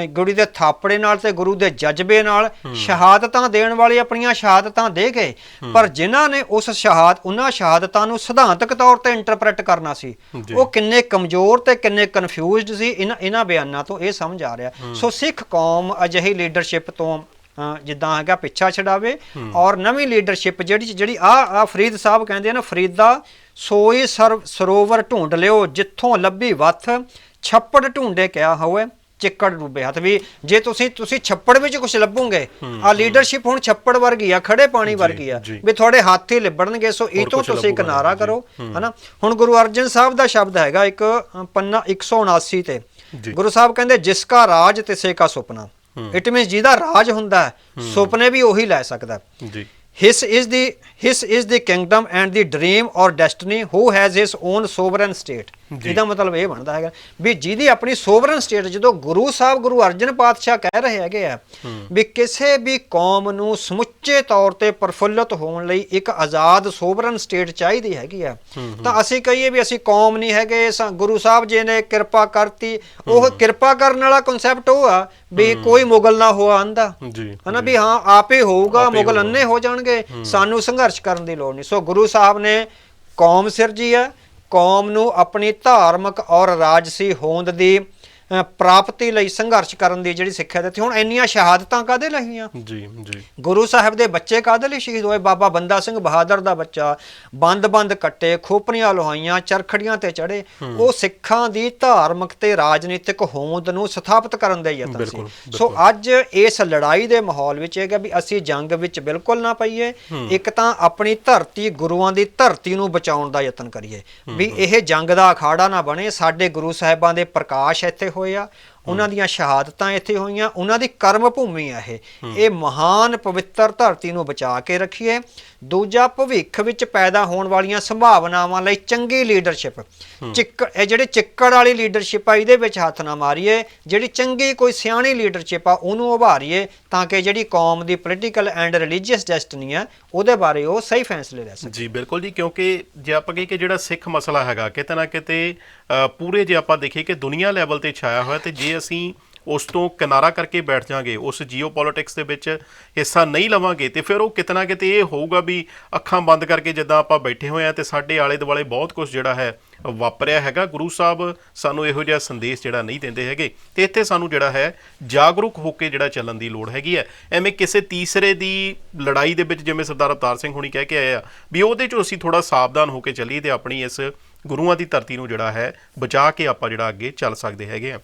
ਗੁਰੂ ਦੇ ਥਾਪੜੇ ਨਾਲ ਤੇ ਗੁਰੂ ਦੇ ਜਜ਼ਬੇ ਨਾਲ ਸ਼ਹਾਦਤਾਂ ਦੇਣ ਵਾਲੇ ਆਪਣੀਆਂ ਸ਼ਹਾਦਤਾਂ ਦੇ ਗਏ ਪਰ ਜਿਨ੍ਹਾਂ ਨੇ ਉਸ ਸ਼ਹਾਦ ਉਹਨਾਂ ਸ਼ਹਾਦਤਾਂ ਨੂੰ ਸਿਧਾਂਤਕ ਤੌਰ ਤੇ ਇੰਟਰਪ੍ਰੈਟ ਕਰਨਾ ਸੀ। ਉਹ ਕਿੰਨੇ ਕਮਜ਼ੋਰ ਤੇ ਕਿੰਨੇ ਕਨਫਿਊਜ਼ਡ ਸੀ ਇਹਨਾਂ ਇਹਨਾਂ ਬਿਆਨਾਂ ਤੋਂ ਇਹ ਸਮਝ ਆ ਰਿਹਾ। ਸੋ ਸਿੱਖ ਕੌਮ ਅਜਿਹੀ ਲੀਡਰਸ਼ਿਪ ਤੋਂ ਜਿੱਦਾਂ ਹੈਗਾ ਪਿੱਛਾ ਛਡਾਵੇ ਔਰ ਨਵੀਂ ਲੀਡਰਸ਼ਿਪ ਜਿਹੜੀ ਜਿਹੜੀ ਆ ਆ ਫਰੀਦ ਸਾਹਿਬ ਕਹਿੰਦੇ ਨਾ ਫਰੀਦਾ ਸੋਈ ਸਰ ਸਰੋਵਰ ਢੂੰਡ ਲਿਓ ਜਿੱਥੋਂ ਲੱਭੀ ਵੱਥ ਛੱਪੜ ਢੂੰਡੇ ਕਿਆ ਹੋਵੇ ਚਿੱਕੜ ਡੁੱਬੇ ਹੱਥ ਵੀ ਜੇ ਤੁਸੀਂ ਤੁਸੀਂ ਛੱਪੜ ਵਿੱਚ ਕੁਝ ਲੱਭੋਗੇ ਆ ਲੀਡਰਸ਼ਿਪ ਹੁਣ ਛੱਪੜ ਵਰਗੀ ਆ ਖੜੇ ਪਾਣੀ ਵਰਗੀ ਆ। ਵੀ ਤੁਹਾਡੇ ਹੱਥ ਹੀ ਲਿਬੜਨਗੇ ਸੋ ਇਹ ਤੋਂ ਤੁਸੀਂ ਕਿਨਾਰਾ। ਕਰੋ ਹਨਾ ਹੁਣ ਗੁਰੂ ਅਰਜਨ ਸਾਹਿਬ ਦਾ ਸ਼ਬਦ ਹੈਗਾ ਇੱਕ ਪੰਨਾ 179 ਤੇ। ਗੁਰੂ ਸਾਹਿਬ ਕਹਿੰਦੇ ਜਿਸ ਕਾ ਰਾਜ ਤਿਸੇ ਕਾ ਸੁਪਨਾ ਇਟ ਮੀਨਸ ਜਿਹਦਾ ਰਾਜ ਹੁੰਦਾ ਸੁਪਨੇ ਵੀ ਉਹੀ ਲੈ ਸਕਦਾ ਹੈ। ਜੀ His is the his is the kingdom and the dream or destiny who has his own sovereign state. ਇਹਦਾ ਮਤਲਬ ਇਹ ਬਣਦਾ ਹੈਗਾ ਵੀ ਜਿਹਦੀ ਆਪਣੀ ਸੋਵਰਨ ਸਟੇਟ ਜਦੋਂ ਗੁਰੂ ਸਾਹਿਬ ਗੁਰੂ ਅਰਜਨ ਪਾਤਸ਼ਾਹ ਕਹਿ ਰਹੇ ਹੈਗੇ ਆ ਵੀ ਕਿਸੇ ਵੀ ਕੌਮ ਨੂੰ ਸਮੁੱਚੇ ਤੌਰ ਤੇ ਪ੍ਰਫੁੱਲਤ ਹੋਣ ਲਈ ਇੱਕ ਆਜ਼ਾਦ ਸੋਵਰਨ ਸਟੇਟ ਚਾਹੀਦੀ ਹੈਗੀ ਆ। ਤਾਂ ਅਸੀਂ ਕਹੀਏ ਵੀ ਅਸੀਂ ਕੌਮ ਨਹੀਂ ਹੈਗੇ ਗੁਰੂ ਸਾਹਿਬ ਜੀ ਨੇ ਕਿਰਪਾ ਕਰਤੀ। ਉਹ ਕਿਰਪਾ ਕਰਨ ਵਾਲਾ ਕਨਸੈਪਟ ਉਹ ਆ ਵੀ ਕੋਈ ਮੁਗਲ ਨਾ ਹੋਆ ਆਂਦਾ। ਹਨਾ ਵੀ ਹਾਂ ਆਪੇ ਹੋਊਗਾ ਮੁਗਲ। ਅੰਨੇ ਹੋ ਜਾਣਗੇ। ਸਾਨੂੰ ਸੰਘਰਸ਼ ਕਰਨ ਦੀ ਲੋੜ ਨਹੀਂ। ਸੋ ਗੁਰੂ ਸਾਹਿਬ ਨੇ ਕੌਮ ਸਿਰਜੀ ਹੈ ਕੌਮ ਨੂੰ ਆਪਣੀ ਧਾਰਮਿਕ ਔਰ ਰਾਜਸੀ ਹੋਂਦ ਦੀ ਪ੍ਰਾਪਤੀ ਲਈ ਸੰਘਰਸ਼ ਕਰਨ ਦੀ ਜਿਹੜੀ ਸਿੱਖਿਆ ਦਿੱਤੀ। ਹੁਣ ਇੰਨੀਆਂ ਸ਼ਹਾਦਤਾਂ ਕਾਦੇ ਲਈਆਂ ਜੀ ਜੀ। ਗੁਰੂ ਸਾਹਿਬ ਦੇ ਬੱਚੇ ਕਾਹਦੇ ਲਈ ਸ਼ਹੀਦ ਹੋਏ? ਬਾਬਾ ਬੰਦਾ ਸਿੰਘ ਬਹਾਦਰ ਦਾ ਬੱਚਾ ਬੰਦ-ਬੰਦ ਕੱਟੇ ਖੋਪਰੀਆਂ ਲੋਹਾਈਆਂ ਚਰਖੜੀਆਂ ਤੇ ਚੜੇ ਉਹ ਸਿੱਖਾਂ ਦੀ ਧਾਰਮਿਕ ਤੇ ਰਾਜਨੀਤਿਕ ਹੋਂਦ ਨੂੰ ਸਥਾਪਿਤ ਕਰਨ ਦੇ ਯਤਨ ਸੀ। ਸੋ ਅੱਜ ਇਸ ਲੜਾਈ ਦੇ ਮਾਹੌਲ ਵਿੱਚ ਇਹ ਹੈ ਵੀ ਅਸੀਂ ਜੰਗ ਵਿੱਚ ਬਿਲਕੁਲ ਨਾ ਪਈਏ ਇੱਕ ਤਾਂ ਆਪਣੀ ਧਰਤੀ ਗੁਰੂਆਂ ਦੀ ਧਰਤੀ ਨੂੰ ਬਚਾਉਣ ਦਾ ਯਤਨ ਕਰੀਏ। ਵੀ ਇਹ ਜੰਗ ਦਾ ਅਖਾੜਾ ਨਾ ਬਣੇ ਸਾਡੇ ਗੁਰੂ ਸਾਹਿਬਾਂ ਦੇ ਪ੍ਰਕਾਸ਼ ਇੱਥੇ ਹੋਏ ਆ ਉਹਨਾਂ ਦੀਆਂ ਸ਼ਹਾਦਤਾਂ ਇੱਥੇ ਹੋਈਆਂ ਉਹਨਾਂ ਦੀ ਕਰਮ ਭੂਮੀ ਆ ਇਹ। ਇਹ ਮਹਾਨ ਪਵਿੱਤਰ ਧਰਤੀ ਨੂੰ ਬਚਾ ਕੇ ਰੱਖੀਏ। ਦੂਜਾ ਭਵਿੱਖ ਵਿੱਚ ਪੈਦਾ ਹੋਣ ਵਾਲੀਆਂ ਸੰਭਾਵਨਾਵਾਂ ਲਈ ਚੰਗੀ ਲੀਡਰਸ਼ਿਪ। ਚਿੱਕ ਇਹ ਜਿਹੜੇ ਚਿੱਕੜ ਵਾਲੀ ਲੀਡਰਸ਼ਿਪ ਆ ਇਹਦੇ ਵਿੱਚ ਹੱਥ ਨਾ ਮਾਰੀਏ। ਜਿਹੜੀ ਚੰਗੀ ਕੋਈ ਸਿਆਣੀ ਲੀਡਰਸ਼ਿਪ ਆ ਉਹਨੂੰ ਉਭਾਰੀਏ ਤਾਂ ਕਿ ਜਿਹੜੀ ਕੌਮ ਦੀ ਪੋਲੀਟੀਕਲ ਐਂਡ ਰਿਲੀਜੀਅਸ ਡੈਸਟਨੀ ਆ ਉਹਦੇ ਬਾਰੇ ਉਹ ਸਹੀ ਫੈਸਲੇ ਲੈ ਸਕੇ ਜੀ ਬਿਲਕੁਲ ਜੀ ਕਿਉਂਕਿ ਜੇ ਆਪਾਂ ਕਹੀਏ ਕਿ ਜਿਹੜਾ ਸਿੱਖ ਮਸਲਾ ਹੈਗਾ ਕਿਤੇ ਨਾ ਕਿਤੇ ਪੂਰੇ ਜੇ ਆਪਾਂ ਦੇਖੀਏ ਕਿ ਦੁਨੀਆ ਲੈਵਲ ਤੇ ਛਾਇਆ ਹੋਇਆ ਤੇ ਜੇ ਅਸੀਂ ਉਸ ਤੋਂ ਕਿਨਾਰਾ ਕਰਕੇ ਬੈਠ ਜਾਾਂਗੇ, ਉਸ ਜੀਓਪੋਲਿਟਿਕਸ ਦੇ ਵਿੱਚ ਹਿੱਸਾ ਨਹੀਂ ਲਵਾਂਗੇ, ਤੇ ਫਿਰ ਉਹ ਕਿਤਨਾ ਕਿਤੇ ਇਹ ਹੋਊਗਾ ਵੀ ਅੱਖਾਂ ਬੰਦ ਕਰਕੇ ਜਿੱਦਾਂ ਆਪਾਂ ਬੈਠੇ ਹੋਏ ਆ ਤੇ ਸਾਡੇ ਆਲੇ ਦੁਆਲੇ ਬਹੁਤ ਕੁਝ ਜਿਹੜਾ ਹੈ ਵਾਪਰਿਆ ਹੈਗਾ। ਗੁਰੂ ਸਾਹਿਬ ਸਾਨੂੰ ਇਹੋ ਜਿਹਾ ਸੰਦੇਸ਼ ਜਿਹੜਾ ਨਹੀਂ ਦਿੰਦੇ ਹੈਗੇ, ਤੇ ਇੱਥੇ ਸਾਨੂੰ ਜਿਹੜਾ ਹੈ ਜਾਗਰੂਕ ਹੋ ਕੇ ਜਿਹੜਾ ਚੱਲਣ ਦੀ ਲੋੜ ਹੈਗੀ ਹੈ। ਐਵੇਂ ਕਿਸੇ ਤੀਸਰੇ ਦੀ ਲੜਾਈ ਦੇ ਵਿੱਚ ਜਿਵੇਂ ਸਰਦਾਰ ਅਵਤਾਰ ਸਿੰਘ ਹੁਣੀ ਕਹਿ ਕੇ ਆਏ ਆ ਵੀ ਉਹਦੇ ਚੋਂ ਅਸੀਂ ਥੋੜਾ ਸਾਵਧਾਨ ਹੋ ਕੇ ਚੱਲੀਏ ਤੇ ਆਪਣੀ ਇਸ ਗੁਰੂਆਂ ਦੀ ਧਰਤੀ ਨੂੰ ਜਿਹੜਾ ਹੈ ਬਚਾ ਕੇ ਆਪਾਂ ਜਿਹੜਾ ਅੱਗੇ ਚੱਲ ਸਕਦੇ ਹੈਗੇ ਆ।